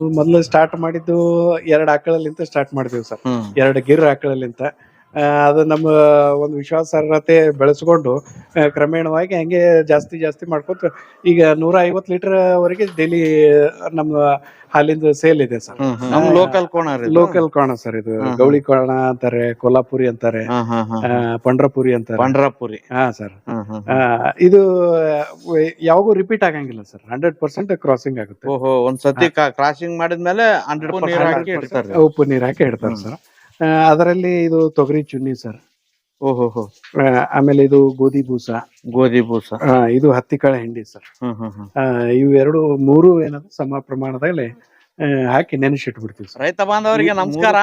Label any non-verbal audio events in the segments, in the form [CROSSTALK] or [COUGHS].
ಮೊದಲು ಸ್ಟಾರ್ಟ್ ಮಾಡಿದ್ದು ಎರಡು ಆಕಳಲ್ಲಿಂತ ಸ್ಟಾರ್ಟ್ ಮಾಡಿದೀವಿ ಸರ್ ಎರಡು ಗಿರ್ ಆಕಳಲ್ಲಿಂತ ಆ, ಅದು ನಮ್ಮ ಒಂದು ವಿಶ್ವಾಸಾರ್ಹತೆ ಬೆಳೆಸ್ಕೊಂಡು ಕ್ರಮೇಣವಾಗಿ ಹಂಗೆ ಜಾಸ್ತಿ ಜಾಸ್ತಿ ಮಾಡ್ಕೊತ ಈಗ ನೂರ ಐವತ್ತು ಲೀಟರ್ ವರೆಗೆ ಡೈಲಿ ನಮ್ಮ ಹಾಲಿಂದ ಸೇಲ್ ಇದೆ ಸರ್. ಹ್ಮ್ ಹ್ಮ್. ನಮ್ ಲೋಕಲ್ ಕೋಣ? ಲೋಕಲ್ ಕೋಣ ಸರ್ ಇದು. ಗೌಳಿ ಕೋಣ ಅಂತಾರೆ ಕೊಲ್ಲಾಪುರಿ ಅಂತಾರೆ ಪಂಡ್ರಪುರಿ ಅಂತಾರೆ. ಪಂಡ್ರಪುರಿ. ಹಾ ಸರ್. ಇದು ಯಾವಾಗೂ ರಿಪೀಟ್ ಆಗಂಗಿಲ್ಲ ಸರ್. ಹಂಡ್ರೆಡ್ ಪರ್ಸೆಂಟ್ ಕ್ರಾಸಿಂಗ್ ಆಗುತ್ತೆ. ಓಹೋ ಒಂದ್ ಸತಿ ಕ್ರಾಸಿಂಗ್ ಮಾಡಿದ್ಮೇಲೆ ಹಂಡ್ರೆಡ್ ಉಪ್ಪು ನೀರ್ ಹಾಕಿ ಇಡ್ತಾರೆ ಸರ್. ಅದರಲ್ಲಿ ಇದು ತೊಗರಿ ಚುನ್ನಿ ಸರ್. ಓಹೋ ಹೋ ಆಮೇಲೆ ಇದು ಗೋಧಿ ಬೂಸ. ಗೋಧಿ ಬೂಸ. ಆ, ಇದು ಹತ್ತಿ ಕಾಳು ಹಿಂಡಿ ಸರ್. ಹ್ಮ್ ಹ್ಮ್ ಹ್ಮ್. ಆ, ಇವು ಎರಡು ಮೂರು ಏನದು ಸಮ ಪ್ರಮಾಣದಲ್ಲಿ ಆ, ಹಾಕಿ ನೆನೆಸಿಟ್ಬಿಡ್ತೀವಿ ಸರ್. ರೈತ ಬಾಂಧವರಿಗೆ ನಮಸ್ಕಾರ.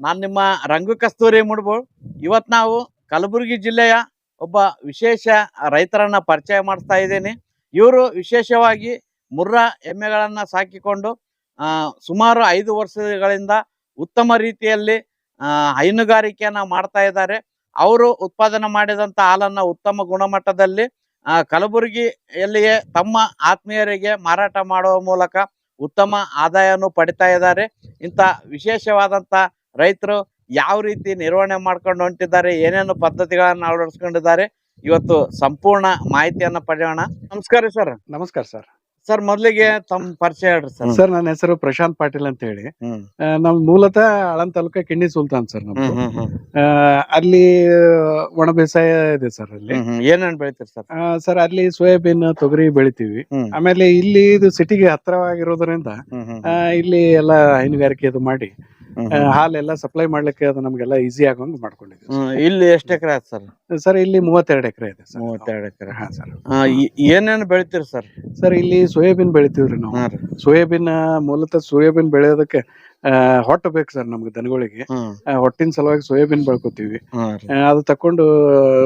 ನಾನ್ ನಿಮ್ಮ ರಂಗು ಕಸ್ತೂರಿ ಮುಡ್ಬೋಳ್ ಇವತ್ ನಾವು ಕಲಬುರಗಿ ಜಿಲ್ಲೆಯ ಒಬ್ಬ ವಿಶೇಷ ರೈತರನ್ನ ಪರಿಚಯ ಮಾಡಿಸ್ತಾ ಇದ್ದೀನಿ. ಇವರು ವಿಶೇಷವಾಗಿ ಮುರ್ರಾ ಎಮ್ಮೆಗಳನ್ನ ಸಾಕಿಕೊಂಡು ಆ, ಸುಮಾರು ಐದು ವರ್ಷಗಳಿಂದ ಉತ್ತಮ ರೀತಿಯಲ್ಲಿ ಹೈನುಗಾರಿಕೆಯನ್ನ ಮಾಡ್ತಾ ಇದ್ದಾರೆ. ಅವರು ಉತ್ಪಾದನೆ ಮಾಡಿದಂತ ಹಾಲನ್ನ ಉತ್ತಮ ಗುಣಮಟ್ಟದಲ್ಲಿ ಕಲಬುರಗಿಯಲ್ಲಿಯೇ ತಮ್ಮ ಆತ್ಮೀಯರಿಗೆ ಮಾರಾಟ ಮಾಡುವ ಮೂಲಕ ಉತ್ತಮ ಆದಾಯವನ್ನು ಪಡಿತಾ ಇದ್ದಾರೆ. ಇಂಥ ವಿಶೇಷವಾದಂತ ರೈತರು ಯಾವ ರೀತಿ ನಿರ್ವಹಣೆ ಮಾಡ್ಕೊಂಡು ಹೊಂಟಿದ್ದಾರೆ, ಏನೇನು ಪದ್ಧತಿಗಳನ್ನು ಅಳವಡಿಸ್ಕೊಂಡಿದ್ದಾರೆ, ಇವತ್ತು ಸಂಪೂರ್ಣ ಮಾಹಿತಿಯನ್ನ ಪಡೆಯೋಣ. ನಮಸ್ಕಾರ ಸರ್. ನಮಸ್ಕಾರ ಸರ್. ಸರ್ ಮೊದಲಿಗೆ ತಮ್ಮ ಪರಿಚಯ ಹೇಳ್ರಿ ಸರ್. ಸರ್ ನನ್ನ ಹೆಸರು ಪ್ರಶಾಂತ್ ಪಾಟೀಲ್ ಅಂತ ಹೇಳಿ. ಹ್ಮ್. ಆ, ನಮ್ ಮೂಲತಃ ಆಳಂದ್ ತಾಲೂಕ ಕಿಂಡಿ ಸುಲ್ತಾನ್ ಸರ್ ನಮ್ದು. ಹ್ಮ್ ಹ್ಮ್ ಹ್ಮ್. ಆ, ಅಲ್ಲಿ ಒಣ ಬೇಸಾಯ ಇದೆ ಸರ್ ಅಲ್ಲಿ. ಹ್ಮ್ ಹ್ಮ್. ಏನೇನ್ ಬೆಳಿತೀರಿ ಸರ್? ಆ, ಸರ್ ಅಲ್ಲಿ ಸೋಯಾಬೀನ್ ತೊಗರಿ ಬೆಳಿತೀವಿ. ಹ್ಮ್. ಆಮೇಲೆ ಇಲ್ಲಿ ಇದು ಸಿಟಿಗೆ ಹತ್ತಿರವಾಗಿರೋದ್ರಿಂದ ಹ್ಮ್ ಹ್ಮ್. ಆ, ಇಲ್ಲಿ ಎಲ್ಲ ಹೈನುಗಾರಿಕೆ ಇದು ಮಾಡಿ ಹಾಲೆಲ್ಲ ಸಪ್ಲೈ ಮಾಡ್ಲಿಕ್ಕೆ ಅದು ನಮ್ಗೆಲ್ಲ ಈಸಿ ಆಗೋಂಗ್ ಮಾಡ್ಕೊಂಡಿದ್ದೀವಿ ಹ್ಮ್. ಇಲ್ಲಿ ಎಷ್ಟು ಎಕರೆ ಆಯ್ತು ಸರ್? ಸರ್ ಇಲ್ಲಿ ಮೂವತ್ತೆರಡು ಎಕರೆ ಇದೆ ಸರ್. ಮೂವತ್ತೆರಡು ಎಕರೆ. ಹಾ ಸರ್. ಏನೇನು ಬೆಳಿತೀರಿ ಸರ್? ಸರ್ ಇಲ್ಲಿ ಸೋಯಾಬೀನ್ ಬೆಳಿತೀವ್ರಿ ನಾವು. ಹಾ ರೀ. ಸೋಯಾಬೀನ್ ಮೂಲತಃ ಸೋಯಾಬೀನ್ ಬೆಳೆಯೋದಕ್ಕೆ ಆ, ಹೊಟ್ಟು ಬೇಕು ಸರ್ ನಮ್ಗೆ ದನಗಳಿಗೆ. ಹ್ಮ್. ಆ, ಹೊಟ್ಟಿನ ಸಲುವಾಗಿ ಸೋಯಾಬೀನ್ ಬೆಳ್ಕೊತೀವಿ. ಹಾ ರೀ. ಆ, ಅದು ತಕೊಂಡು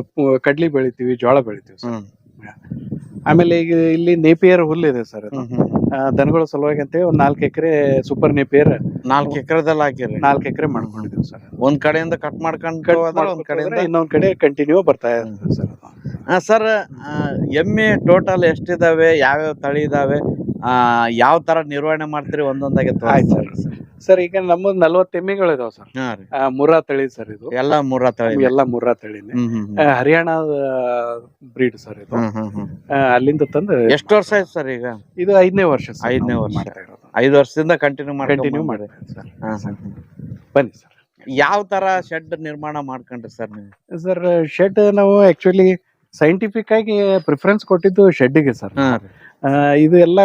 ಪು- ಕಡ್ಲಿ ಬೆಳಿತೀವಿ ಜೋಳ ಬೆಳಿತೀವಿ ಸರ್. ಹ್ಮ್. ಆಮೇಲೆ ಈಗ ಇಲ್ಲಿ ನೇಪಿಯರ್ ಹುಲ್ಲು ಇದೆ ಸರ್ ಅದು. ಆ, ದನಗಳ ಸಲುವಾಗಿ ಅಂತೇಳಿ ಒಂದ್ ನಾಲ್ಕು ಎಕರೆ ಸೂಪರ್ ನೇಪಿಯರ್ ನಾಲ್ಕು ಎಕರೆದಲ್ಲಿ ಹಾಕಿರಿ. ನಾಲ್ಕು ಎಕರೆ ಮಾಡ್ಕೊಂಡಿದ್ದೀವಿ ಸರ್ ಒಂದ್ ಕಡೆಯಿಂದ ಕಟ್ ಮಾಡ್ಕೊಂಡು ಹೋದ್ರೆ ಒಂದ್ ಕಡೆಯಿಂದ ಇನ್ನೊಂದ್ ಕಡೆ ಕಂಟಿನ್ಯೂ ಬರ್ತಾ ಇದೆ ಸರ್ ಅದು. ಸರ್ ಎಮ್ಮೆ ಟೋಟಲ್ ಎಷ್ಟಿದಾವೆ? ಯಾವ್ಯಾವ ತಳಿ ಇದಾವೆ? ಯಾವ ತರ ನಿರ್ವಹಣೆ ಮಾಡ್ತೀರಿ ಒಂದೊಂದಾಗಿ ಆಯ್ತು ಸರ್. ಸರ್ ಈಗ ನಮ್ಮದು ನಲ್ವತ್ತು ಎಮ್ಮೆಗಳು ಇದಾವೆ ಸರ್. ಆ, ಮುರ್ರಾ ತಳಿ ಸರ್ ಇದು. ಎಲ್ಲಾ ಮೂರ ತಳಿ ಎಲ್ಲ ಮುರ್ರಾ ತಳಿನೇ. ಹರಿಯಾಣದ ಬ್ರೀಡ್ ಸರ್ ಇದು. ಆ, ಅಲ್ಲಿಂದ ತಂದು ಎಷ್ಟು ವರ್ಷ ಆಯ್ತು ಸರ್ ಈಗ? ಇದು ಐದನೇ ವರ್ಷ ಐದನೇ ವರ್ಷ. ಐದು ವರ್ಷದಿಂದ ಕಂಟಿನ್ಯೂ ಕಂಟಿನ್ಯೂ ಮಾಡಿ ಸರ್. ಹಾ ಬನ್ನಿ ಸರ್. ಯಾವ ತರ ಶೆಡ್ ನಿರ್ಮಾಣ ಮಾಡ್ಕೊಂಡ್ರಿ ಸರ್ ನೀವು? ಸರ್ ಶೆಡ್ ನಾವು ಆಕ್ಚುಲಿ ಸೈಂಟಿಫಿಕ್ ಆಗಿ ಪ್ರಿಫರೆನ್ಸ್ ಕೊಟ್ಟಿದ್ದು ಶೆಡ್ಡಿಗೆ ಸರ್ ಇದು ಎಲ್ಲ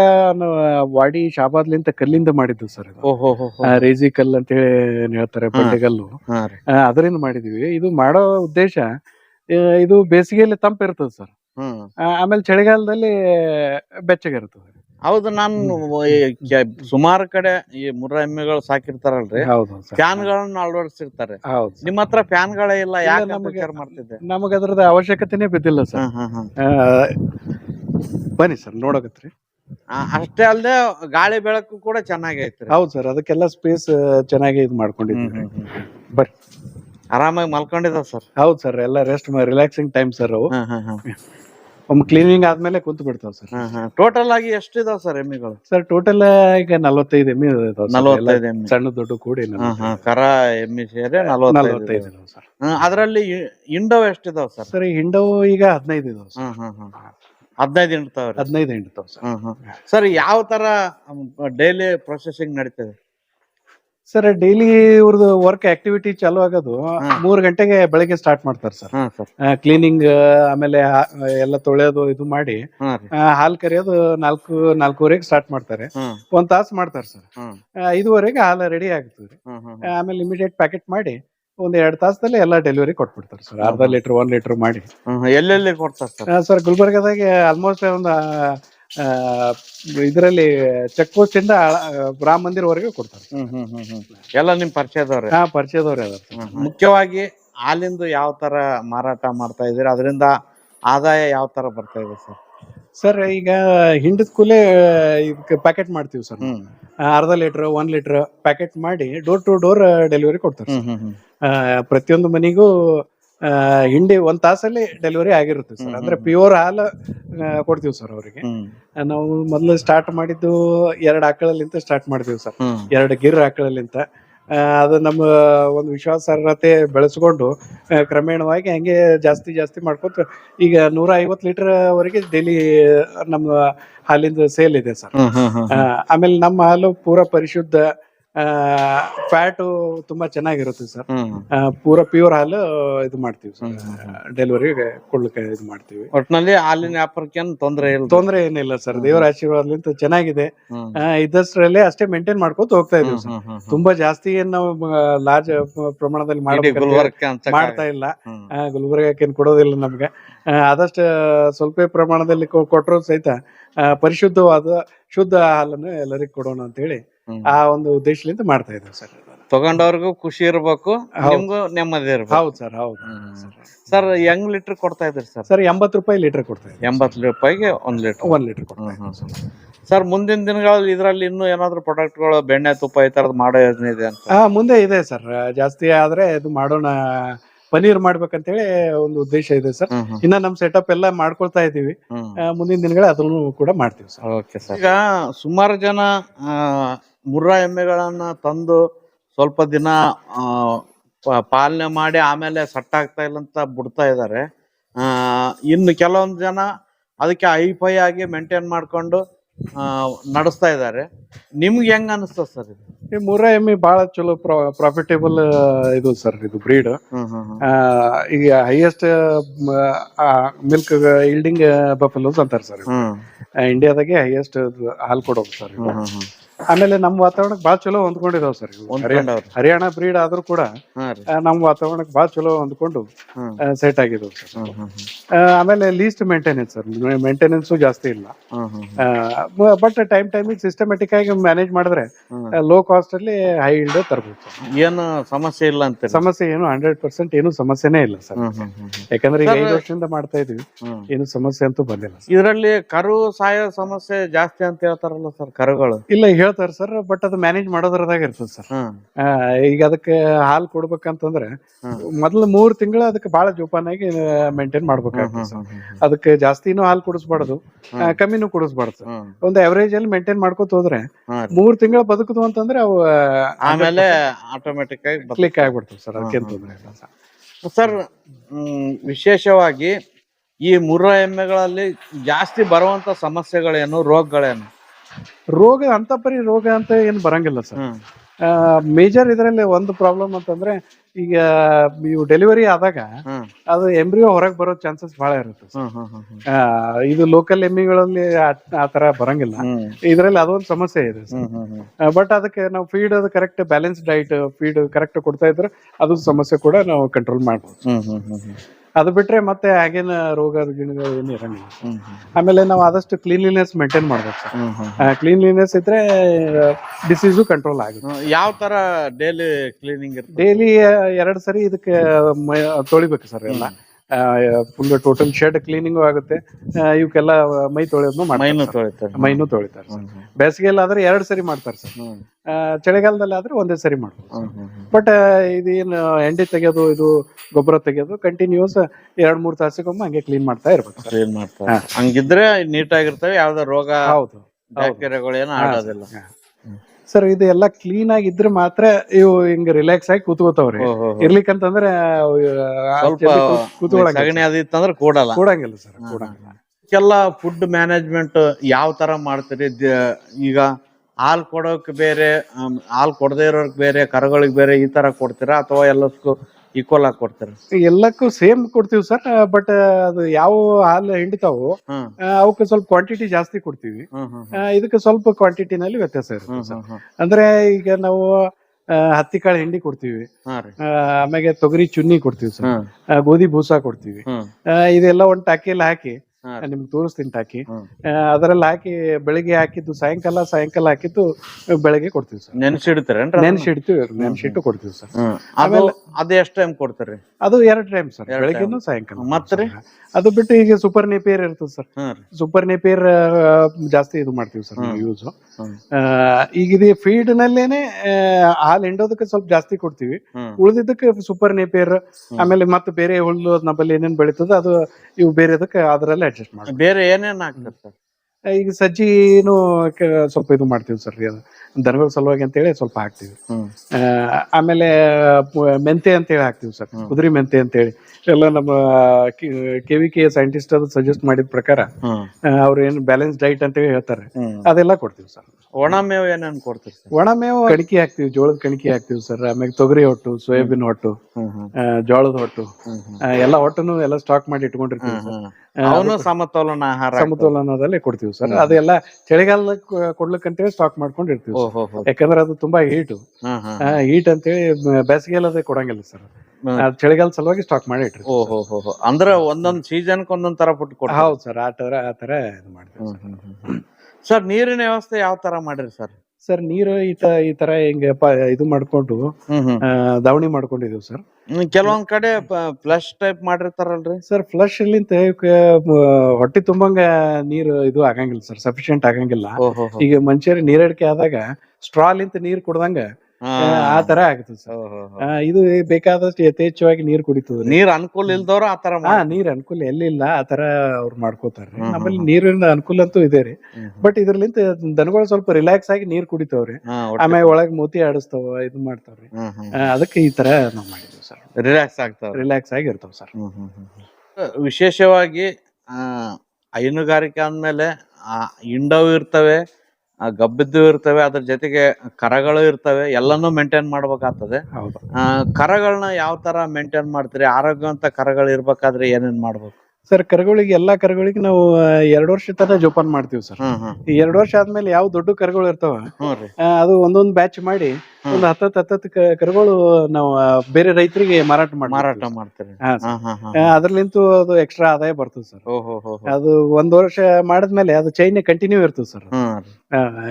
ವಾಡಿ ಶಾಬಾದ್ಲಿಂತ ಕಲ್ಲಿಂದ ಮಾಡಿದ್ದು ಸರ್ ರೇಜಿ ಕಲ್ ಅಂತ ಹೇಳಿ ಏನ್ ಹೇಳ್ತಾರೆ ಬಂಡೆಗಲ್ಲು. ಅದರಿಂದ ಮಾಡಿದೀವಿ. ಇದು ಮಾಡೋ ಉದ್ದೇಶ ಇದು ಬೇಸಿಗೆಯಲ್ಲಿ ತಂಪಿರ್ತದೆ ಸರ್ ಆಮೇಲೆ ಚಳಿಗಾಲದಲ್ಲಿ ಬೆಚ್ಚಗಿರ್ತದೆ ಹೌದು ನಾನು ಸುಮಾರು ಕಡೆ ಈ ಮುರ ಎಮ್ಮೆಗಳು ಸಾಕಿರ್ತಾರಲ್ರಿ. ಫ್ಯಾನ್ ಗಳನ್ನ ಅಳವಡಿಸಿರ್ತಾರೆ. ನಿಮ್ಮ ಹತ್ರ ಫ್ಯಾನ್ ಗಳೇ ಇಲ್ಲ ಯಾಕೆ ನಮಗೆ- ಮಾಡ್ತಿದ್ದೆ? ನಮಗ ಅದ್ರದ ಅವಶ್ಯಕತೆನೇ ಬಿದ್ದಿಲ್ಲ ಸರ್. ಬನ್ನಿ ಸರ್ ನೋಡಕತ್ರಿ. ಅಷ್ಟೇ ಅಲ್ಲದೆ ಗಾಳಿ ಬೆಳಕು ಕೂಡ ಚೆನ್ನಾಗಿ ಐತ್ರಿ. ಹೌದು ಸರ್ ಅದಕ್ಕೆಲ್ಲ ಸ್ಪೇಸ್ ಚೆನ್ನಾಗಿ ಇದು ಮಾಡ್ಕೊಂಡಿದ್ದೀವಿ. ಬರ್ರಿ ಆರಾಮಾಗಿ ಮಲ್ಕೊಂಡಿದಾವ ಸರ್? ಹೌದು ಸರ್ ಎಲ್ಲ ರೆಸ್ಟ್ ರಿಲ್ಯಾಕ್ಸಿಂಗ್ ಟೈಮ್ ಸರ್ ಅವು. ಒಮ್ಮೆ ಕ್ಲೀನಿಂಗ್ ಆದ್ಮೇಲೆ ಕುಂತು ಬಿಡ್ತಾವ ಸರ್ ಟೋಟಲ್ ಆಗಿ ಎಷ್ಟು ಇದಾವ ಸರ್ ಎಮ್ಮಿಗಳು ಸರ್ ಟೋಟಲ್ ಈಗ ನಲವತ್ತೈದು ಎಮ್ಮಿ ಇದಾವ. ಎಲ್ಲ ನಲವತ್ತೈದು ಎಮ್ಮಿ ಸಣ್ಣ ದೊಡ್ಡ ಕೂಡಿ ಹಾ, ಹಾ. ಕರ ಎಮ್ಮಿ ಸೇರಿ ನಲವತ್ತೈದು ಇದಾವೆ. ಸರ್ ಅದರಲ್ಲಿ ಹಿಂಡವ್ ಎಷ್ಟು ಇದಾವ ಸರ್ ಸರ್ ಹಿಂಡವು ಈಗ ಹದಿನೈದು ಇದಾವ ಹದಿನೈದು ಹಿಂಡ್ತಾವ ಹದಿನೈದು ಹಿಂಡ್ತಾವ ಸರ್ ಸರ್ ಯಾವ ತರ ಡೈಲಿ ಪ್ರೊಸೆಸಿಂಗ್ ನಡೀತದೆ? ಸರ್ ಡೈಲಿ ಇವ್ರದ್ದು ವರ್ಕ್ ಆಕ್ಟಿವಿಟಿ ಚಾಲು ಆಗೋದು. ಮೂರು ಗಂಟೆಗೆ ಬೆಳಗ್ಗೆ ಸ್ಟಾರ್ಟ್ ಮಾಡ್ತಾರೆ ಸರ್ ಹಾ ಸರ್ ಕ್ಲೀನಿಂಗ್ ಆಮೇಲೆ ಎಲ್ಲಾ ಎಲ್ಲ ತೊಳೆಯೋದು ಇದು ಮಾಡಿ ಹಾ ರೀ. ಆ, ಹಾಲು ಕರಿಯೋದು ನಾಲ್ಕು ನಾಲ್ಕೂವರೆಗೆ ಸ್ಟಾರ್ಟ್ ಮಾಡ್ತಾರೆ. ಹ್ಮ್ ಒಂದ್ ತಾಸು ಮಾಡ್ತಾರೆ ಸರ್ ಹ್ಮ್ ಐದುವರೆಗೆ ಹಾಲು ರೆಡಿ ಆಗ್ತದೆ. ಹ್ಮ್ ಹ್ಮ್ ಆಮೇಲೆ ಇಮಿಡಿಯೇಟ್ ಪ್ಯಾಕೆಟ್ ಮಾಡಿ ಒಂದ್ ಎರಡ್ ತಾಸದಲ್ಲಿ ಎಲ್ಲ ಡೆಲಿವರಿ ಕೊಟ್ಬಿಡ್ತಾರೆ ಸರ್ ಅರ್ಧ ಲೀಟರ್ ಒಂದ್ ಲೀಟರ್ ಮಾಡಿ. ಹ್ಮ್. ಎಲ್ಲೆಲ್ಲಿ ಕೊಡ್ತಾರೆ ಸರ್ ಸರ್ ಗುಲ್ಬರ್ಗದಾಗೆ ಆಲ್ಮೋಸ್ಟ್ ಒಂದು ಇದರಲ್ಲಿ ಚೆಕ್ ಪೋಸ್ಟ್ ಇಂದ ರಾಮ ಮಂದಿರ್ ವರೆಗೆ ಕೊಡ್ತಾರೆ. ಎಲ್ಲ ನಿಮ್ ಪರಿಚಯದವ್ರೆ. ಹಾ ಪರಿಚಯದವ್ರೆ ಅದ. ಮುಖ್ಯವಾಗಿ ಹಾಲಿಂದು ಯಾವ ತರ ಮಾರಾಟ ಮಾಡ್ತಾ ಇದೀರಿ ಅದರಿಂದ ಆದಾಯ ಯಾವ ತರ ಬರ್ತಾ ಇದೆ ಸರ್? ಸರ್ ಈಗ ಹಿಂಡದ ಕೂಲೆ ಇದಕ್ಕೆ ಪ್ಯಾಕೆಟ್ ಮಾಡ್ತೀವಿ ಸರ್. ಅರ್ಧ ಲೀಟರ್ ಒನ್ ಲೀಟರ್ ಪ್ಯಾಕೆಟ್ ಮಾಡಿ ಡೋರ್ ಟು ಡೋರ್ ಡೆಲಿವರಿ ಕೊಡ್ತಾರೆ ಪ್ರತಿಯೊಂದು ಮನೆಗೂ ಹಿಂಡಿ ಒಂದ್ ತಾಸಲ್ಲಿ ಡೆಲಿವರಿ ಆಗಿರುತ್ತೆ ಸರ್ ಅಂದ್ರೆ. ಪ್ಯೂರ್ ಹಾಲು ಕೊಡ್ತೀವಿ ಸರ್ ಅವರಿಗೆ. ನಾವು ಮೊದಲು ಸ್ಟಾರ್ಟ್ ಮಾಡಿದ್ದು ಎರಡು ಆಕಳಲ್ಲಿಂತ ಸ್ಟಾರ್ಟ್ ಮಾಡ್ತೀವಿ ಸರ್ ಎರಡು ಗಿರ್ ಆಕಳಲ್ಲಿಂತ. ಅದು ನಮ್ಮ ಒಂದು ವಿಶ್ವಾಸಾರ್ಹತೆ ಬೆಳೆಸ್ಕೊಂಡು ಕ್ರಮೇಣವಾಗಿ ಹಂಗೆ ಜಾಸ್ತಿ ಜಾಸ್ತಿ ಮಾಡ್ಕೊತ ಈಗ ನೂರ ಐವತ್ತು ಲೀಟರ್ ವರೆಗೆ ಡೈಲಿ ನಮ್ಮ ಹಾಲಿಂದ ಸೇಲ್ ಇದೆ ಸರ್ ಆಮೇಲೆ ನಮ್ಮ ಹಾಲು ಪೂರ ಪರಿಶುದ್ಧ ಫ್ಯಾಟು ತುಂಬಾ ಚೆನ್ನಾಗಿರುತ್ತೆ ಸರ್ ಪೂರ ಪ್ಯೂರ್ ಹಾಲು ಇದು ಮಾಡ್ತೀವಿ ಸರ್ ಡೆಲಿವರಿ ಕೊಡ್ಲಿಕ್ಕೆ ಇದು ಮಾಡ್ತೀವಿ. ಒಟ್ನಲ್ಲಿ ಹಾಲಿನ ವ್ಯಾಪಾರಕ್ಕೆ ತೊಂದರೆ ಇಲ್ಲ ತೊಂದರೆ ಏನಿಲ್ಲ ಸರ್ ದೇವರ ಆಶೀರ್ವಾದಲಿಂತ ಚೆನ್ನಾಗಿದೆ. ಇದಷ್ಟರಲ್ಲಿ ಅಷ್ಟೇ ಮೇಂಟೈನ್ ಮಾಡ್ಕೊತ ಹೋಗ್ತಾ ಇದೀವಿ ಸರ್. ತುಂಬಾ ಜಾಸ್ತಿ ಏನ್ ನಾವು ಲಾರ್ಜ್ ಪ್ರಮಾಣದಲ್ಲಿ ಮಾಡ್ತಾ ಇಲ್ಲ. ಗುಲ್ಬರ್ಗಕ್ಕೆ ಏನ್ ಕೊಡೋದಿಲ್ಲ ನಮ್ಗೆ. ಆದಷ್ಟು ಸ್ವಲ್ಪ ಪ್ರಮಾಣದಲ್ಲಿ ಕೊಟ್ಟರು ಕೊಟ್ರು ಸಹಿತ ಪರಿಶುದ್ಧವಾದ ಶುದ್ಧ ಹಾಲನ್ನು ಎಲ್ಲರಿಗೂ ಕೊಡೋಣ ಅಂತ ಹೇಳಿ. ಆ ಒಂದು ಉದ್ದೇಶದಿಂದ ಮಾಡ್ತಾ ಇದ್ದೇವೆ ಸರ್ ತಗೊಂಡವ್ರಿಗೂ ಖುಷಿ ಇರಬೇಕು. ನಿಮ್ಗೂ ನೆಮ್ಮದಿ ಇರಬೇಕು. ಹೌದು ಸರ್ ಹೌದು. ಸರ್ ಹೆಂಗ್ ಲೀಟರ್ ಕೊಡ್ತಾ ಇದ್ರಿ ಸರ್? ಸರ್ ಎಂಬತ್ತು ರೂಪಾಯಿ ಲೀಟರ್ ಕೊಡ್ತಾ ಇದ್ದೀವಿ ಎಂಬತ್ತು ರೂಪಾಯಿಗೆ ಒಂದ್ ಲೀಟರ್ ಒಂದ್ ಲೀಟರ್ ಕೊಡ್ತಾ ಇದ್ದೀವಿ ಸರ್ ಮುಂದಿನ ದಿನಗಳಲ್ಲಿ ಇದ್ರಲ್ಲಿ ಇನ್ನೂ ಏನಾದ್ರು ಪ್ರಾಡಕ್ಟ್ಗಳು ಬೆಣ್ಣೆ ತುಪ್ಪ ಈ ತರದ್ ಮಾಡೋ ಯೋಜನೆ ಇದೆ ಅಂತ? ಆ ಮುಂದೆ ಇದೆ ಸರ್. ಜಾಸ್ತಿ ಆದ್ರೆ ಇದು ಮಾಡೋಣ ಪನೀರ್ ಮಾಡ್ಬೇಕಂತೇಳಿ ಒಂದು ಉದ್ದೇಶ ಇದೆ ಸರ್. ಇನ್ನ ನಮ್ ಸೆಟಪ್ ಎಲ್ಲ ಮಾಡ್ಕೊಳ್ತಾ ಇದೀವಿ ಮುಂದಿನ ದಿನಗಳ ಅದನ್ನು ಕೂಡ ಮಾಡ್ತೀವಿ ಸರ್. Okay sir. ಈಗ ಸುಮಾರು ಜನ ಮುರ್ರಾ ಎಮ್ಮೆಗಳನ್ನ ತಂದು ಸ್ವಲ್ಪ ದಿನ ಆ, ಪಾಲನೆ ಮಾಡಿ ಆಮೇಲೆ ಸೆಟ್ ಆಗ್ತಾ ಇಲ್ಲ ಅಂತ ಬಿಡ್ತಾ ಇದ್ದಾರೆ ಇನ್ನು ಕೆಲವೊಂದು ಜನ ಅದಕ್ಕೆ ಹೈಫೈ ಆಗಿ ಮೇಂಟೈನ್ ಮಾಡ್ಕೊಂಡು ನಡೆಸ್ತಾ ಇದ್ದಾರೆ ನಿಮ್ಗೆ ಹೆಂಗ್ ಅನಿಸ್ತದೆ ಸರ್ ಇದು? ಈ ಮೂರ ಎಮ್ಮಿ ಬಹಳ ಚಲೋ ಪ್ರಾಫಿಟೇಬಲ್ ಇದು ಸರ್ ಇದು ಬ್ರೀಡ್. ಈಗ ಹೈಯೆಸ್ಟ್ ಮಿಲ್ಕ್ ಇಲ್ಡಿಂಗ್ ಬಫಲೋಸ್ ಅಂತಾರೆ ಸರ್ ಇಂಡಿಯಾದಾಗೆ ಹೈಯೆಸ್ಟ್ ಹಾಲು ಕೊಡೋದು ಸರ್. ಆಮೇಲೆ ನಮ್ಮ ವಾತಾವರಣಕ್ಕೆ ಭಾಳ ಚಲೋ ಹೊಂದ್ಕೊಂಡಿದಾವ್ ಸರ್ ಇವು. ಹರಿಯಾಣ ಹರಿಯಾಣ ಬ್ರೀಡ್ ಆದ್ರೂ ಕೂಡ ಹಾ ರೀ ಆ, ನಮ್ಮ ವಾತಾವರಣಕ್ಕೆ ಭಾಳ ಚಲೋ ಹೊಂದ್ಕೊಂಡು ಹ್ಮ್ ಸೆಟ್ ಆಗಿದಾವ್ ಸರ್ ಹ್ಮ್ ಹ್ಮ್ ಹ್ಮ್. ಆ, ಆಮೇಲೆ ಲೀಸ್ಟ್ ಮೇಂಟೆನೆನ್ಸ್ ಸರ್ ಮೇಂಟೆನೆನ್ಸು ಜಾಸ್ತಿ ಇಲ್ಲ hmm hmm hmm. But time ಟೈಮಿಗೆ ಸಿಸ್ಟಮೆಟಿಕ್ ಆಗಿ ಮ್ಯಾನೇಜ್ ಮಾಡಿದ್ರೆ ಹ್ಮ್. ಲೋ ಕಾಸ್ಟ್ ಅಲ್ಲಿ ಹೈ ಇಲ್ಡ್ ತರಬಹುದು ಸರ್ ಏನು ಸಮಸ್ಯೆ ಇಲ್ಲ ಅಂತ ಸಮಸ್ಯೆ ಏನು ಹಂಡ್ರೆಡ್ ಪರ್ಸೆಂಟ್ ಏನು ಸಮಸ್ಯೆನೇ ಇಲ್ಲ ಸರ್ ಹ್ಮ್ ಹ್ಮ್ ಹ್ಮ್ ಹ್ಮ್. ಯಾಕಂದ್ರೆ ಈಗ ಐದು ವರ್ಷದಿಂದ ಮಾಡ್ತಾ ಇದೀವಿ ಹ್ಮ್. ಏನು ಸಮಸ್ಯೆ ಅಂತೂ ಬಂದಿಲ್ಲ sir. ಇದರಲ್ಲಿ ಕರು ಸಾಯೋ ಸಮಸ್ಯೆ ಜಾಸ್ತಿ ಅಂತ ಹೇಳ್ತಾರಲ್ಲ ಸರ್ ಕರುಗಳು ಇಲ್ಲ ಹೇಳ್ತಾರೆ ಸರ್ ಬಟ್ ಅದು ಮ್ಯಾನೇಜ್ ಮಾಡೋದ್ರದಾಗ ಇರ್ತದೆ ಸರ್ ಹ್ಮ್ ಈಗ ಅದಕ್ಕೆ ಹಾಲು ಕೊಡ್ಬೇಕಂತಂದ್ರೆ ಮೊದಲ ಮೂರ್ ತಿಂಗಳು ಅದಕ್ಕೆ ಬಹಳ ಜೋಪಾನಾಗಿ ಮೇಂಟೈನ್ ಮಾಡ್ಬೇಕಾಗ್ತದೆ ಸರ್ ಅದಕ್ಕೆ ಜಾಸ್ತಿನೂ ಹಾಲು ಕುಡಿಸ್ಬಾರ್ದು ಆ, ಕಮ್ಮಿನೂ ಕುಡಿಸ್ಬಾರ್ದು ಸರ್. ಹ್ಮ್. ಒಂದು ಅವರೇಜ್ ಅಲ್ಲಿ ಮೇಂಟೈನ್ ಮಾಡ್ಕೋತ ಹೋದ್ರೆ ಹಾ ರೀ. ಮೂರ್ ತಿಂಗಳು ಬದುಕುದು ಅಂತಂದ್ರೆ ಅವು ಆಮೇಲೆ ಆಟೋಮೆಟಿಕ್ ಆಗಿ ಬರ್ತದೆ. ಕ್ಲಿಕ್ ಆಗ್ಬಿಡ್ತದೆ ಸರ್ ಅದಕ್ಕೆ ಹ್ಮ್, ಇಲ್ಲ ಸರ್ ಸರ್ ಮ್, ವಿಶೇಷವಾಗಿ ಈ ಮುರ್ರಾ ಎಮ್ಮೆಗಳಲ್ಲಿ ಜಾಸ್ತಿ ಬರುವಂತ ಸಮಸ್ಯೆಗಳೇನು ರೋಗಗಳೇನು ರೋಗ ಅಂತ ಪರಿ ರೋಗ ಅಂತ ಏನು ಬರಂಗಿಲ್ಲ ಸರ್. ಮೇಜರ್ ಇದರಲ್ಲಿ ಒಂದು ಪ್ರಾಬ್ಲಮ್ ಅಂತಂದ್ರೆ ಈಗ ನೀವು ಡೆಲಿವರಿ ಆದಾಗ ಅದು ಎಂಬ್ರಿಯೋ ಹೊರಗೆ ಬರೋ ಚಾನ್ಸಸ್ ಬಹಳ ಇರುತ್ತೆ sir. ಆ, ಇದು ಲೋಕಲ್ ಎಮ್ಮಿಗಳಲ್ಲಿ ಆ- ಆ ತರ ಬರಂಗಿಲ್ಲ ಇದರಲ್ಲಿ ಅದೊಂದು ಸಮಸ್ಯೆ ಇದೆ. ಬಟ್ ಅದಕ್ಕೆ ನಾವು ಫೀಡ್ ಅದು correct balance diet feed correct ಕೊಡ್ತಾ ಇದ್ರೆ ಅದು ಸಮಸ್ಯೆ ಕೂಡ ನಾವು ಕಂಟ್ರೋಲ್ ಮಾಡ್ಬೋದು. ಅದು ಬಿಟ್ರೆ ಮತ್ತೆ ಆಗಿನ ರೋಗ ಗಿಣಗಳು ಏನು ಇರಂಗಿಲ್ಲ. ಆಮೇಲೆ ನಾವು ಆದಷ್ಟು ಕ್ಲೀನ್ಲಿನೆಸ್ ಮೇಂಟೈನ್ ಮಾಡ್ಬೇಕು ಸರ್. ಕ್ಲೀನ್ಲಿನೆಸ್ ಇದ್ರೆ ಡಿಸೀಸು ಕಂಟ್ರೋಲ್ ಆಗುತ್ತೆ ಯಾವ ತರ ಡೈಲಿ ಕ್ಲೀನಿಂಗ್ ಇರ್ತದೆ ಡೈಲಿ ಎರಡು ಸರಿ ಇದಕ್ಕೆ ಮ- ತೊಳಿಬೇಕು ಸರ್ ಎಲ್ಲ ಫುಲ್ ಟೋಟಲ್ ಶೆಡ್ ಕ್ಲೀನಿಂಗು ಆಗುತ್ತೆ. ಇವಕ್ಕೆಲ್ಲ ಮೈ ತೊಳೆಯೋದ್ನು ಮೈನು. ತೊಳಿತಾರೆ. ಮೈನು ತೊಳಿತಾರೆ ಸರ್. ಬೇಸಿಗೆಯಲ್ಲಿ ಆದ್ರೆ ಎರಡು ಸರಿ ಮಾಡ್ತಾರೆ ಸರ್. ಚಳಿಗಾಲದಲ್ಲಿ ಆದ್ರೆ ಒಂದೇ ಸರಿ ಮಾಡ್ತಾರೆ. ಬಟ್ ಇದೇನು ಎಂಡಿ ತೆಗೆಯೋದು ಇದು ಗೊಬ್ಬರ ತೆಗೆಯೋದು ಕಂಟಿನ್ಯೂಸ್ ಎರಡ್ ಮೂರ್ ತಾಸಿಗೊಮ್ಮೆ ಹಂಗೆ ಕ್ಲೀನ್ ಮಾಡ್ತಾ ಇರ್ಬೇಕು ಕ್ಲೀನ್ ಮಾಡ್ತಾರೆ. ಹಂಗಿದ್ರೆ ನೀಟಾಗಿರ್ತವೆ ಯಾವ್ದೇ ರೋಗ ಹೌದು ಏನೋ ಆಡೋದಿಲ್ಲ. ಸರ್ ಇದು ಎಲ್ಲ ಕ್ಲೀನ್ ಆಗಿದ್ರೆ ಮಾತ್ರ ಇವು ಹಿಂಗ ರಿಲ್ಯಾಕ್ಸ್ ಆಗಿ ಕೂತ್ಕೋತಾವ್ರಿ. ಇರ್ಲಿಕ್ಕಂತಂದ್ರೆ ಸ್ವಲ್ಪ ಸಗಣಿ. ಅದಿತ್ತಂದ್ರೆ ಕೂಡಲ್ಲ. ಕೂಡಂಗಿಲ್ಲ ಸರ್ ಕೂಡಂಗಿಲ್ಲ. ಎಲ್ಲ ಫುಡ್ ಮ್ಯಾನೇಜ್ಮೆಂಟ್ ಯಾವ ತರ ಮಾಡ್ತೀರಿ? ದ- ಈಗ ಹಾಲ್ ಕೊಡೋಕ್ ಬೇರೆ ಆಮ್, ಹಾಲ್ ಕೊಡದೇ ಇರೋರ್ಗ್ ಬೇರೆ ಕರುಗಳಿಗೆ ಬೇರೆ ಈ ತರ ಕೊಡ್ತೀರಾ? ಅಥವಾ ಎಲ್ಲದಕ್ಕೂ ಈಕ್ವಲ್ ಆಗಿ ಕೊಡ್ತಾರೆ. ಎಲ್ಲಕ್ಕೂ ಸೇಮ್ ಕೊಡ್ತೀವಿ ಸರ್ ಬಟ್ ಅದು ಯಾವ ಹಾಲು ಹಿಂಡಿತಾವು ಅವಕ್ಕೆ ಸ್ವಲ್ಪ ಕ್ವಾಂಟಿಟಿ ಜಾಸ್ತಿ ಕೊಡ್ತೀವಿ. ಇದಕ್ಕೆ ಸ್ವಲ್ಪ ಕ್ವಾಂಟಿಟಿನಲ್ಲಿ ವ್ಯತ್ಯಾಸ ಇರುತ್ತೆ ಸರ್ ಅಂದ್ರೆ ಈಗ ನಾವು ಹತ್ತಿ ಕಾಳು ಹಿಂಡಿ ಕೊಡ್ತೀವಿ. ಆಮೇಲೆ ತೊಗರಿ ಚುನ್ನಿ ಕೊಡ್ತೀವಿ ಸರ್ ಗೋಧಿ ಭೂಸಾ ಕೊಡ್ತೀವಿ. ಇದೆಲ್ಲ ಒಂದು ಟಾಕಿಯಲ್ಲಿ ಹಾಕಿ ನಿಮ್ಗೆ ತೋರಿಸ್ತೀನಿ ಟಾಕಿ. ಅದರಲ್ಲಿ ಹಾಕಿ ಬೆಳಿಗ್ಗೆ ಹಾಕಿದ್ದು ಸಾಯಂಕಾಲ ಸಾಯಂಕಾಲ ಹಾಕಿದ್ದು ಬೆಳಿಗ್ಗೆ ಕೊಡ್ತೀವಿ ಸರ್. ನೆನ್ಸಿಡ್ತಾರೆ ನೆನ್ಸಿಡ್ತೀವಿ ನೆನ್ಸಿಟ್ಟು ಕೊಡ್ತೀವಿ ಸರ್. ಆಮೇಲೆ ಅದು ಎಷ್ಟು ಟೈಮ್ ಕೊಡ್ತಾರೆ? ಅದು ಎರಡು ಟೈಮ್ ಸರ್ ಬೆಳಿಗ್ಗೆ ಬೆಳಗ್ಗೆನು ಸಾಯಂಕಾಲ. ಮತ್ತೆ ಅದು ಬಿಟ್ಟು ಈಗ ಸೂಪರ್ ನೇಪಿಯರ್ ಇರ್ತದೆ ಸರ್. ಸೂಪರ್ ನೇಪಿಯರ್ ಜಾಸ್ತಿ ಇದು ಮಾಡ್ತೀವಿ ಸರ್. ಯೂಸ್ ಈಗ ಇದು ಫೀಡ್ ನಲ್ಲೇನೆ ಹಾಲು ಹಿಂಡೋದಕ್ಕೆ ಸ್ವಲ್ಪ ಜಾಸ್ತಿ ಕೊಡ್ತೀವಿ. ಉಳಿದಿದ್ದಕ್ಕೆ ಸೂಪರ್ ನೇಪಿಯರ್ ಆಮೇಲೆ ಮತ್ತೆ ಬೇರೆ ಹುಲ್ಲು ನಮ್ಮಲ್ಲಿ ಏನೇನು ಬೆಳೀತದ ಅದು ಇವು ಬೇರೆದಕ್ಕೆ ಅದರಲ್ಲಿ ಅಡ್ಜಸ್ಟ್ ಮಾಡಿ ಬೇರೆ ಏನೇನು ಹಾಕ್ತಾರೆ ಸರ್? ಈಗ ಸಜ್ಜಿನೂ ಕ- ಸ್ವಲ್ಪ ಇದು ಮಾಡ್ತೀವಿ ಸರ್ ದನಗಳ ಸಲುವಾಗಿ ಅಂತೇಳಿ ಸ್ವಲ್ಪ ಹಾಕ್ತೀವಿ. ಆ, ಆಮೇಲೆ ಪ- ಮೆಂತೆ ಅಂತೇಳಿ ಹಾಕ್ತೀವಿ ಸರ್. ಕುದುರೆ ಮೆಂತೆ ಅಂತೇಳಿ. ಎಲ್ಲ ನಮ್ಮ ಕೆ ವಿ ಕೆ ಸೈಂಟಿಸ್ಟ್ ಅದು ಸಜೆಸ್ಟ್ ಮಾಡಿದ ಪ್ರಕಾರ ಅವ್ರು ಏನು ಬ್ಯಾಲೆನ್ಸ್ ಡೈಟ್ ಅಂತೇಳಿ ಹೇಳ್ತಾರೆ. ಅದೆಲ್ಲ ಕೊಡ್ತೀವಿ ಸರ್. ಒಣ ಮೇವು ಕೊಡ್ತೀವಿ ಕೊಡ್ತೀರಿ ಸರ್? ಒಣ ಮೇವು ಕಣಿಕೆ ಹಾಕ್ತಿವಿ ಜೋಳದ ಕಣಕಿ ಹಾಕ್ತಿವಿ ಸರ್ ಆಮೇಲೆ ತೊಗರಿ ಹೊಟ್ಟು ಸೋಯಾಬೀನ್ ಹೊಟ್ಟು ಆ, ಜೋಳದ ಹೊಟ್ಟು ಆ, ಎಲ್ಲ ಹೊಟ್ಟನು ಎಲ್ಲ ಸ್ಟಾಕ್ ಮಾಡಿ ಇಟ್ಕೊಂಡಿರ್ತೀವಿ ಸರ್. ಅವನು ಸಮತೋಲನ ಆಹಾರ ಸಮತೋಲನದಲ್ಲಿ ಕೊಡ್ತೀವಿ ಸರ್. ಅದೆಲ್ಲ ಚಳಿಗಾಲ ಕೊಡ್ಲಿಕ್ಕಂತೇಳಿ ಸ್ಟಾಕ್ ಮಾಡ್ಕೊಂಡು ಇರ್ತೀವಿ ಯಾಕಂದ್ರೆ ಅದು ತುಂಬಾ ಹೀಟ್ ಹೀಟ್ ಅಂತೇಳಿ ಅದೇ ಕೊಡಂಗಿಲ್ಲ ಸರ್. ಚಳಿಗಾಲ ಸಲುವಾಗಿ ಸ್ಟಾಕ್ ಮಾಡಿ ಇಟ್ರಿ ಅಂದ್ರ ಒಂದೊಂದ್ ಸೀಸನ್ ಒಂದೊಂದ್ ತರ ಫುಡ್ ಕೊಡ್ತೀವಿ ಹೌದು ಸರ್. ಆ ತರ ಆ ತರ ಇದು ಮಾಡ್ತೀವಿ ಸರ್. ನೀರಿನ ವ್ಯವಸ್ಥೆ ಯಾವ ತರ ಮಾಡಿರಿ ಸರ್? ಸರ್ ನೀರು ಈ ತರ ಹಿಂಗೆ ಇದು ಮಾಡ್ಕೊಂಡು ದಾವಣಿ ಮಾಡ್ಕೊಂಡಿದೀವಿ ಸರ್. ಕೆಲವೊಂದ್ ಕಡೆ ಫ್ಲಶ್ ಟೈಪ್ ಮಾಡಿರ್ತಾರಲ್ರಿ ಸರ್ ಫ್ಲಶ್ ಲಿಂತ ಹೊಟ್ಟೆ ತುಂಬಂಗ ನೀರು ಇದು ಆಗಂಗಿಲ್ಲ ಸರ್ ಸಫಿಶಿಯಂಟ್ ಆಗಂಗಿಲ್ಲ ಈಗ ಮನುಷ್ಯರು ನೀರಡಿಕೆ ಆದಾಗ ಸ್ಟ್ರಾಲಿಂತ ನೀರ್ ಕುಡ್ದಂಗ. ಆ, ತರ ಆಗ್ತದೆ ಸರ್. ಓಹೋ ಆ, ಇದು ಬೇಕಾದಷ್ಟು ಯಥೇಚ್ಛವಾಗಿ ನೀರ್ ಕುಡಿತದ. ನೀರ್ ಅನುಕೂಲ ಇಲ್ದವ್ರು ಆತರ ಹಾ ನೀರ್ ಅನುಕೂಲ ಎಲ್ಲಿಲ್ಲ ಆ ತರ ಅವ್ರು ಮಾಡ್ಕೋತಾರ್ರಿ ಆಮೇಲೆ ನಮ್ಮಲ್ಲಿ. ನೀರಿನ ಅನುಕೂಲ ಅಂತೂ ಇದೆ ರೀ. ಬಟ್ ಇದ್ರಲಿಂತ ದನಗಳು ಸ್ವಲ್ಪ ರಿಲ್ಯಾಕ್ಸ್ ಆಗಿ ನೀರ್ ಕುಡಿತಾವ್ರಿ. ಆಮೇಲೆ ಒಳಗ್ ಮೂತಿ ಆಡಿಸ್ತಾವ ಇದು ಮಾಡ್ತಾವ್ರಿ. ಆ, ಅದಕ್ಕೆ ಈ ತರ ನಾವ್ ಮಾಡಿದ್ವಿ ಸರ್. ರಿಲ್ಯಾಕ್ಸ್ ಆಗ್ತಾವ ರಿಲ್ಯಾಕ್ಸ್ ಆಗಿ ಇರ್ತಾವ ಸರ್. ವಿಶೇಷವಾಗಿ ಆ ಹೈನುಗಾರಿಕೆ ಅಂದ್ಮೇಲೆ ಆ ಇರ್ತವೆ ಗಬ್ಬಿದ್ದು ಇರ್ತವೆ ಅದ್ರ ಜೊತೆಗೆ ಕರಗಳು ಇರ್ತವೆ ಎಲ್ಲಾನು ಮೇಂಟೈನ್ ಮಾಡ್ಬೇಕಾಗ್ತದೆ. ಆ ಕರಗಳನ್ನ ಯಾವ ತರ ಮೇಂಟೈನ್ ಮಾಡ್ತೀರಿ? ಆರೋಗ್ಯವಂತ ಕರಗಳು ಇರ್ಬೇಕಾದ್ರೆ ಏನೇನ್ ಮಾಡ್ಬೇಕು? ಸರ್ ಕರುಗಳಿಗೆ ಎಲ್ಲಾ ಕರುಗಳಿಗೆ ನಾವು ಎರಡು ವರ್ಷ ತನಕ ಜೋಪಾನ ಮಾಡ್ತೀವಿ ಸರ್ ಈ ಎರಡ್ ವರ್ಷ ಆದ್ಮೇಲೆ ಯಾವ ದೊಡ್ಡ ಕರುಗಳು ಇರ್ತಾವ ಆ, ಅದು ಒಂದೊಂದ್ ಬ್ಯಾಚ್ ಮಾಡಿ ಒಂದ್ ಹತ್ತತ್ ಹತ್ತತ್ ಕ- ಕರುಗಳು ನಾವು ಆ, ಬೇರೆ ರೈತರಿಗೆ ಮಾರಾಟ ಮಾಡಿ ಮಾರಾಟ ಮಾಡ್ತೀರಿ. ಹಾ, ಹಾ ಹಾ ಹಾ. ಅದ್ರಲಿಂತ ಅದು ಎಕ್ಸ್ಟ್ರಾ ಆದಾಯ ಬರ್ತದೆ ಸರ್ ಓಹೋ ಹೋ ಹೋ. ಅದು ಒಂದ್ ವರ್ಷ ಮಾಡಿದ್ಮೇಲೆ ಅದು ಚೈನ್ ಕಂಟಿನ್ಯೂ ಇರ್ತದೆ ಸರ್ ಹ್ಮ್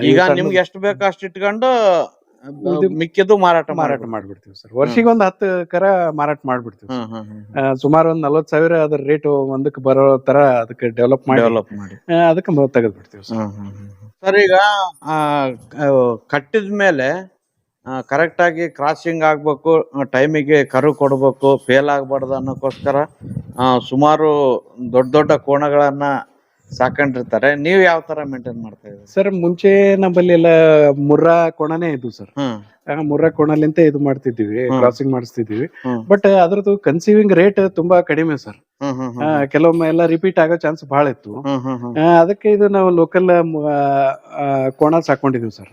ಈಗ ನಿಮ್ಗೆ ಎಷ್ಟು ಬೇಕೋ ಅಷ್ಟು ಇಟ್ಕೊಂಡು ಮಿಕ್ಕಿದ್ದು ಮಾರಾಟ ಮಾರಾಟ ಮಾಡ್ಬಿಡ್ತೀವಿ. ಸರ್. ವರ್ಷಿಗೆ ಒಂದ್ ಹತ್ತು ಕರ ಮಾರಾಟ ಮಾಡ್ಬಿಡ್ತೀವಿ ಸುಮಾರು ಒಂದ್ ನಲ್ವತ್ ಸಾವಿರ ಅದ್ರ ರೇಟ್ ಒಂದಕ್ಕೆ ಬರೋ ತರ ಅದಕ್ಕೆ ಡೆವಲಪ್ ಮಾಡಿ ಡೆವಲಪ್ ಮಾಡಿ. ಅದಕ್ಕೆ ತೆಗೆದು ಬಿಡ್ತೀವಿ ಸರ್. ಸರ್ ಈಗ ಕಟ್ಟಿದ ಮೇಲೆ ಕರೆಕ್ಟ್ ಆಗಿ ಕ್ರಾಸಿಂಗ್ ಆಗ್ಬೇಕು ಟೈಮಿಗೆ ಕರು ಕೊಡ್ಬೇಕು ಫೇಲ್ ಆಗ್ಬಾರ್ದು ಅನ್ನೋಕ್ಕೋಸ್ಕರ ಸುಮಾರು ದೊಡ್ಡ ದೊಡ್ಡ ಕೋಣಗಳನ್ನ ಸಾಕೊಂಡಿರ್ತಾರೆ. ನೀವ್ ಯಾವ ತರ ಮೇಂಟೈನ್ ಮಾಡ್ತಾ ಇದ್ದೀರಿ? ಸರ್ ಮುಂಚೆ ನಮ್ಮಲ್ಲಿ ಎಲ್ಲ ಮುರ್ರಾ ಕೊಣನೇ ಇದ್ವು ಸರ್. ಹ್ಮ್. ಆ, ಮುರ್ರಾ ಕೊಣಲಿಂತ ಇದು ಮಾಡ್ತಿದ್ವಿ ಕ್ರಾಸಿಂಗ್ ಮಾಡಿಸ್ತಿದ್ವಿ ಬಟ್ ಅದ್ರದ್ದು ಕನ್ಸೀವಿಂಗ್ ರೇಟ್ ತುಂಬಾ ಕಡಿಮೆ ಸರ್. ಕೆಲವೊಮ್ಮೆ ಎಲ್ಲ ರಿಪೀಟ್ ಆಗೋ ಚಾನ್ಸ್ ಬಹಳ ಇತ್ತು. ಅದಕ್ಕೆ ಇದು ನಾವು ಲೋಕಲ್ ಕೋಣ ಸಾಕೊಂಡಿದೀವಿ ಸರ್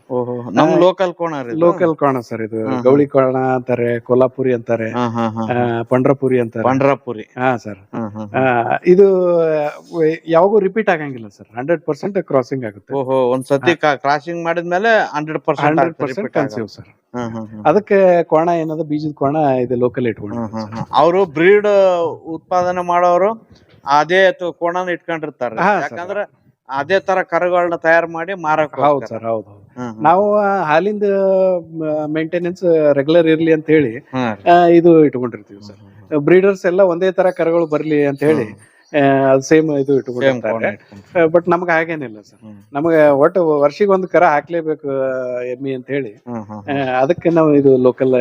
ನಮ್ ಲೋಕಲ್ ಕೋಣ? ಲೋಕಲ್ ಕೋಣ ಸರ್ ಇದು. ಗೌಳಿ ಕೋಣ ಅಂತಾರೆ ಕೊಲ್ಲಾಪುರಿ ಅಂತಾರೆ ಪಂಡ್ರಪುರಿ ಅಂತಾರೆ. ಪಂಡ್ರಪುರಿ. ಹಾ ಸರ್ ಇದು ಯಾವಾಗೂ ರಿಪೀಟ್ ಆಗಂಗಿಲ್ಲ ಸರ್ ಹಂಡ್ರೆಡ್ ಪರ್ಸೆಂಟ್ ಕ್ರಾಸಿಂಗ್ ಆಗುತ್ತೆ. ಓಹೋ ಒಂದ್ ಸತಿ ಕ್ರಾಸಿಂಗ್ ಮಾಡಿದ್ಮೇಲೆ hundred percent hundred percent conceive sir ಅದಕ್ಕೆ ಕೋಣ ಏನದ ಬೀಜದ ಕೋಣ ಇದು ಲೋಕಲ್ ಇಟ್ಕೊಂಡು ಅವರು ಬ್ರೀಡ್ ಉತ್ಪಾದನೆ ಮಾಡೋರು ಅದೇ ಕೋಣನ ಇಟ್ಕೊಂಡಿರ್ತಾರೆ. ಯಾಕಂದ್ರೆ ಅದೇ ತರ ಕರುಗಳನ್ನ ತಯಾರು ಮಾಡಿ ಮಾರಕ್ ಹೌದು ಸರ್ ಹೌದು ನಾವು ಹಾಲಿಂದ ಮೇಂಟೆನೆನ್ಸ್ ರೆಗ್ಯುಲರ್ ಇರ್ಲಿ ಅಂತ ಹೇಳಿ ಇದು ಇಟ್ಕೊಂಡಿರ್ತೀವಿ ಸರ್. ಬ್ರೀಡರ್ಸ್ ಎಲ್ಲ ಒಂದೇ ತರ ಕರುಗಳು ಬರ್ಲಿ ಅಂತ ಹೇಳಿ ಸೇಮ್ ಇದು ಇಟ್ಕೊಂಡಿರ್ತಾರೆ ಬಟ್ ನಮ್ಗೆ ಹಾಗೇನಿಲ್ಲ ಸರ್. ನಮಗೆ ಒಟ್ಟು ವರ್ಷಿಗೆ ಒಂದು ಕರ ಹಾಕ್ಲೇಬೇಕು ಎಮ್ಮಿ ಅಂತ ಹೇಳಿ ಅದಕ್ಕೆ ನಾವು ಇದು ಲೋಕಲ್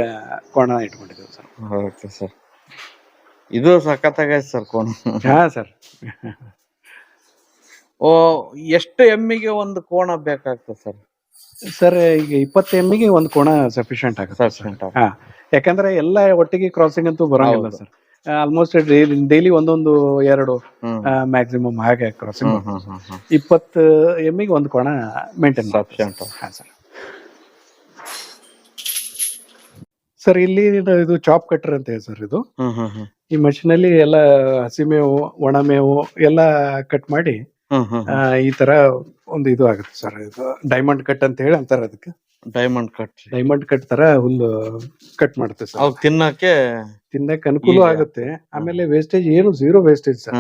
ಕೋಣ ಇಟ್ಕೊಂಡಿದ್ದೀವಿ ಸರ್. Okay sir. ಇದು ಸಖತ್ತಾಗೈತೆ ಸರ್ ಕೋಣ. ಹಾ ಸರ್. ಓ ಎಷ್ಟು ಎಮ್ಮಿಗೆ ಒಂದು ಕೋಣ ಬೇಕಾಗ್ತದೆ ಸರ್? ಸರ್ ಈಗ ಇಪ್ಪತ್ತು ಎಮ್ಮಿಗೆ ಒಂದು ಕೋಣ ಸಫಿಶಿಯಂಟ್ ಆಗುತ್ತೆ ಯಾಕಂದ್ರೆ ಎಲ್ಲ ಒಟ್ಟಿಗೆ ಕ್ರಾಸಿಂಗ್ ಅಂತೂ ಬರೋಂಗಿಲ್ಲ ಸರ್. ಆಲ್ಮೋಸ್ಟ್ ಡೈಲಿ ಒಂದೊಂದು ಎರಡು ಮ್ಯಾಕ್ಸಿಮಮ್ ಹಾಗೆ ಕ್ರಾಸಿಂಗ್ ಇಪ್ಪತ್ತು ಎಮ್ಮಿಗೆ ಒಂದು ಕೋಣ ಮೇಂಟೈನ್ ಸರ್ ಸರ್ ಇಲ್ಲಿ ಇದು- ಚಾಪ್ ಕಟ್ಟರ್ ಅಂತ ಹೇಳಿ ಸರ್ ಇದು. ಈ machine ಅಲ್ಲಿ ಎಲ್ಲ ಹಸಿಮೇವು ಒಣಮೇವು ಎಲ್ಲ ಕಟ್ ಮಾಡಿ ಈ ತರ ಒಂದು ಇದು ಆಗುತ್ತೆ ಸರ್ ಇದು ಡೈಮಂಡ್ ಕಟ್ ಅಂತ ಹೇಳಿ ಅಂತಾರೆ ಅದಕ್ಕೆ. ಡೈಮಂಡ್ ಕಟ್ ಡೈಮಂಡ್ ಕಟ್ ತರ ಹುಲ್ಲು ಕಟ್ ಮಾಡುತ್ತೆ ಸರ್ ಅವ್ ತಿನ್ನಕ್ಕೆ ತಿನ್ನಕ್ಕೆ ಅನುಕೂಲ ಆಗುತ್ತೆ. ಆಮೇಲೆ ವೇಸ್ಟೇಜ್ ಏನು ಝೀರೋ ವೇಸ್ಟೇಜ್ ಸರ್.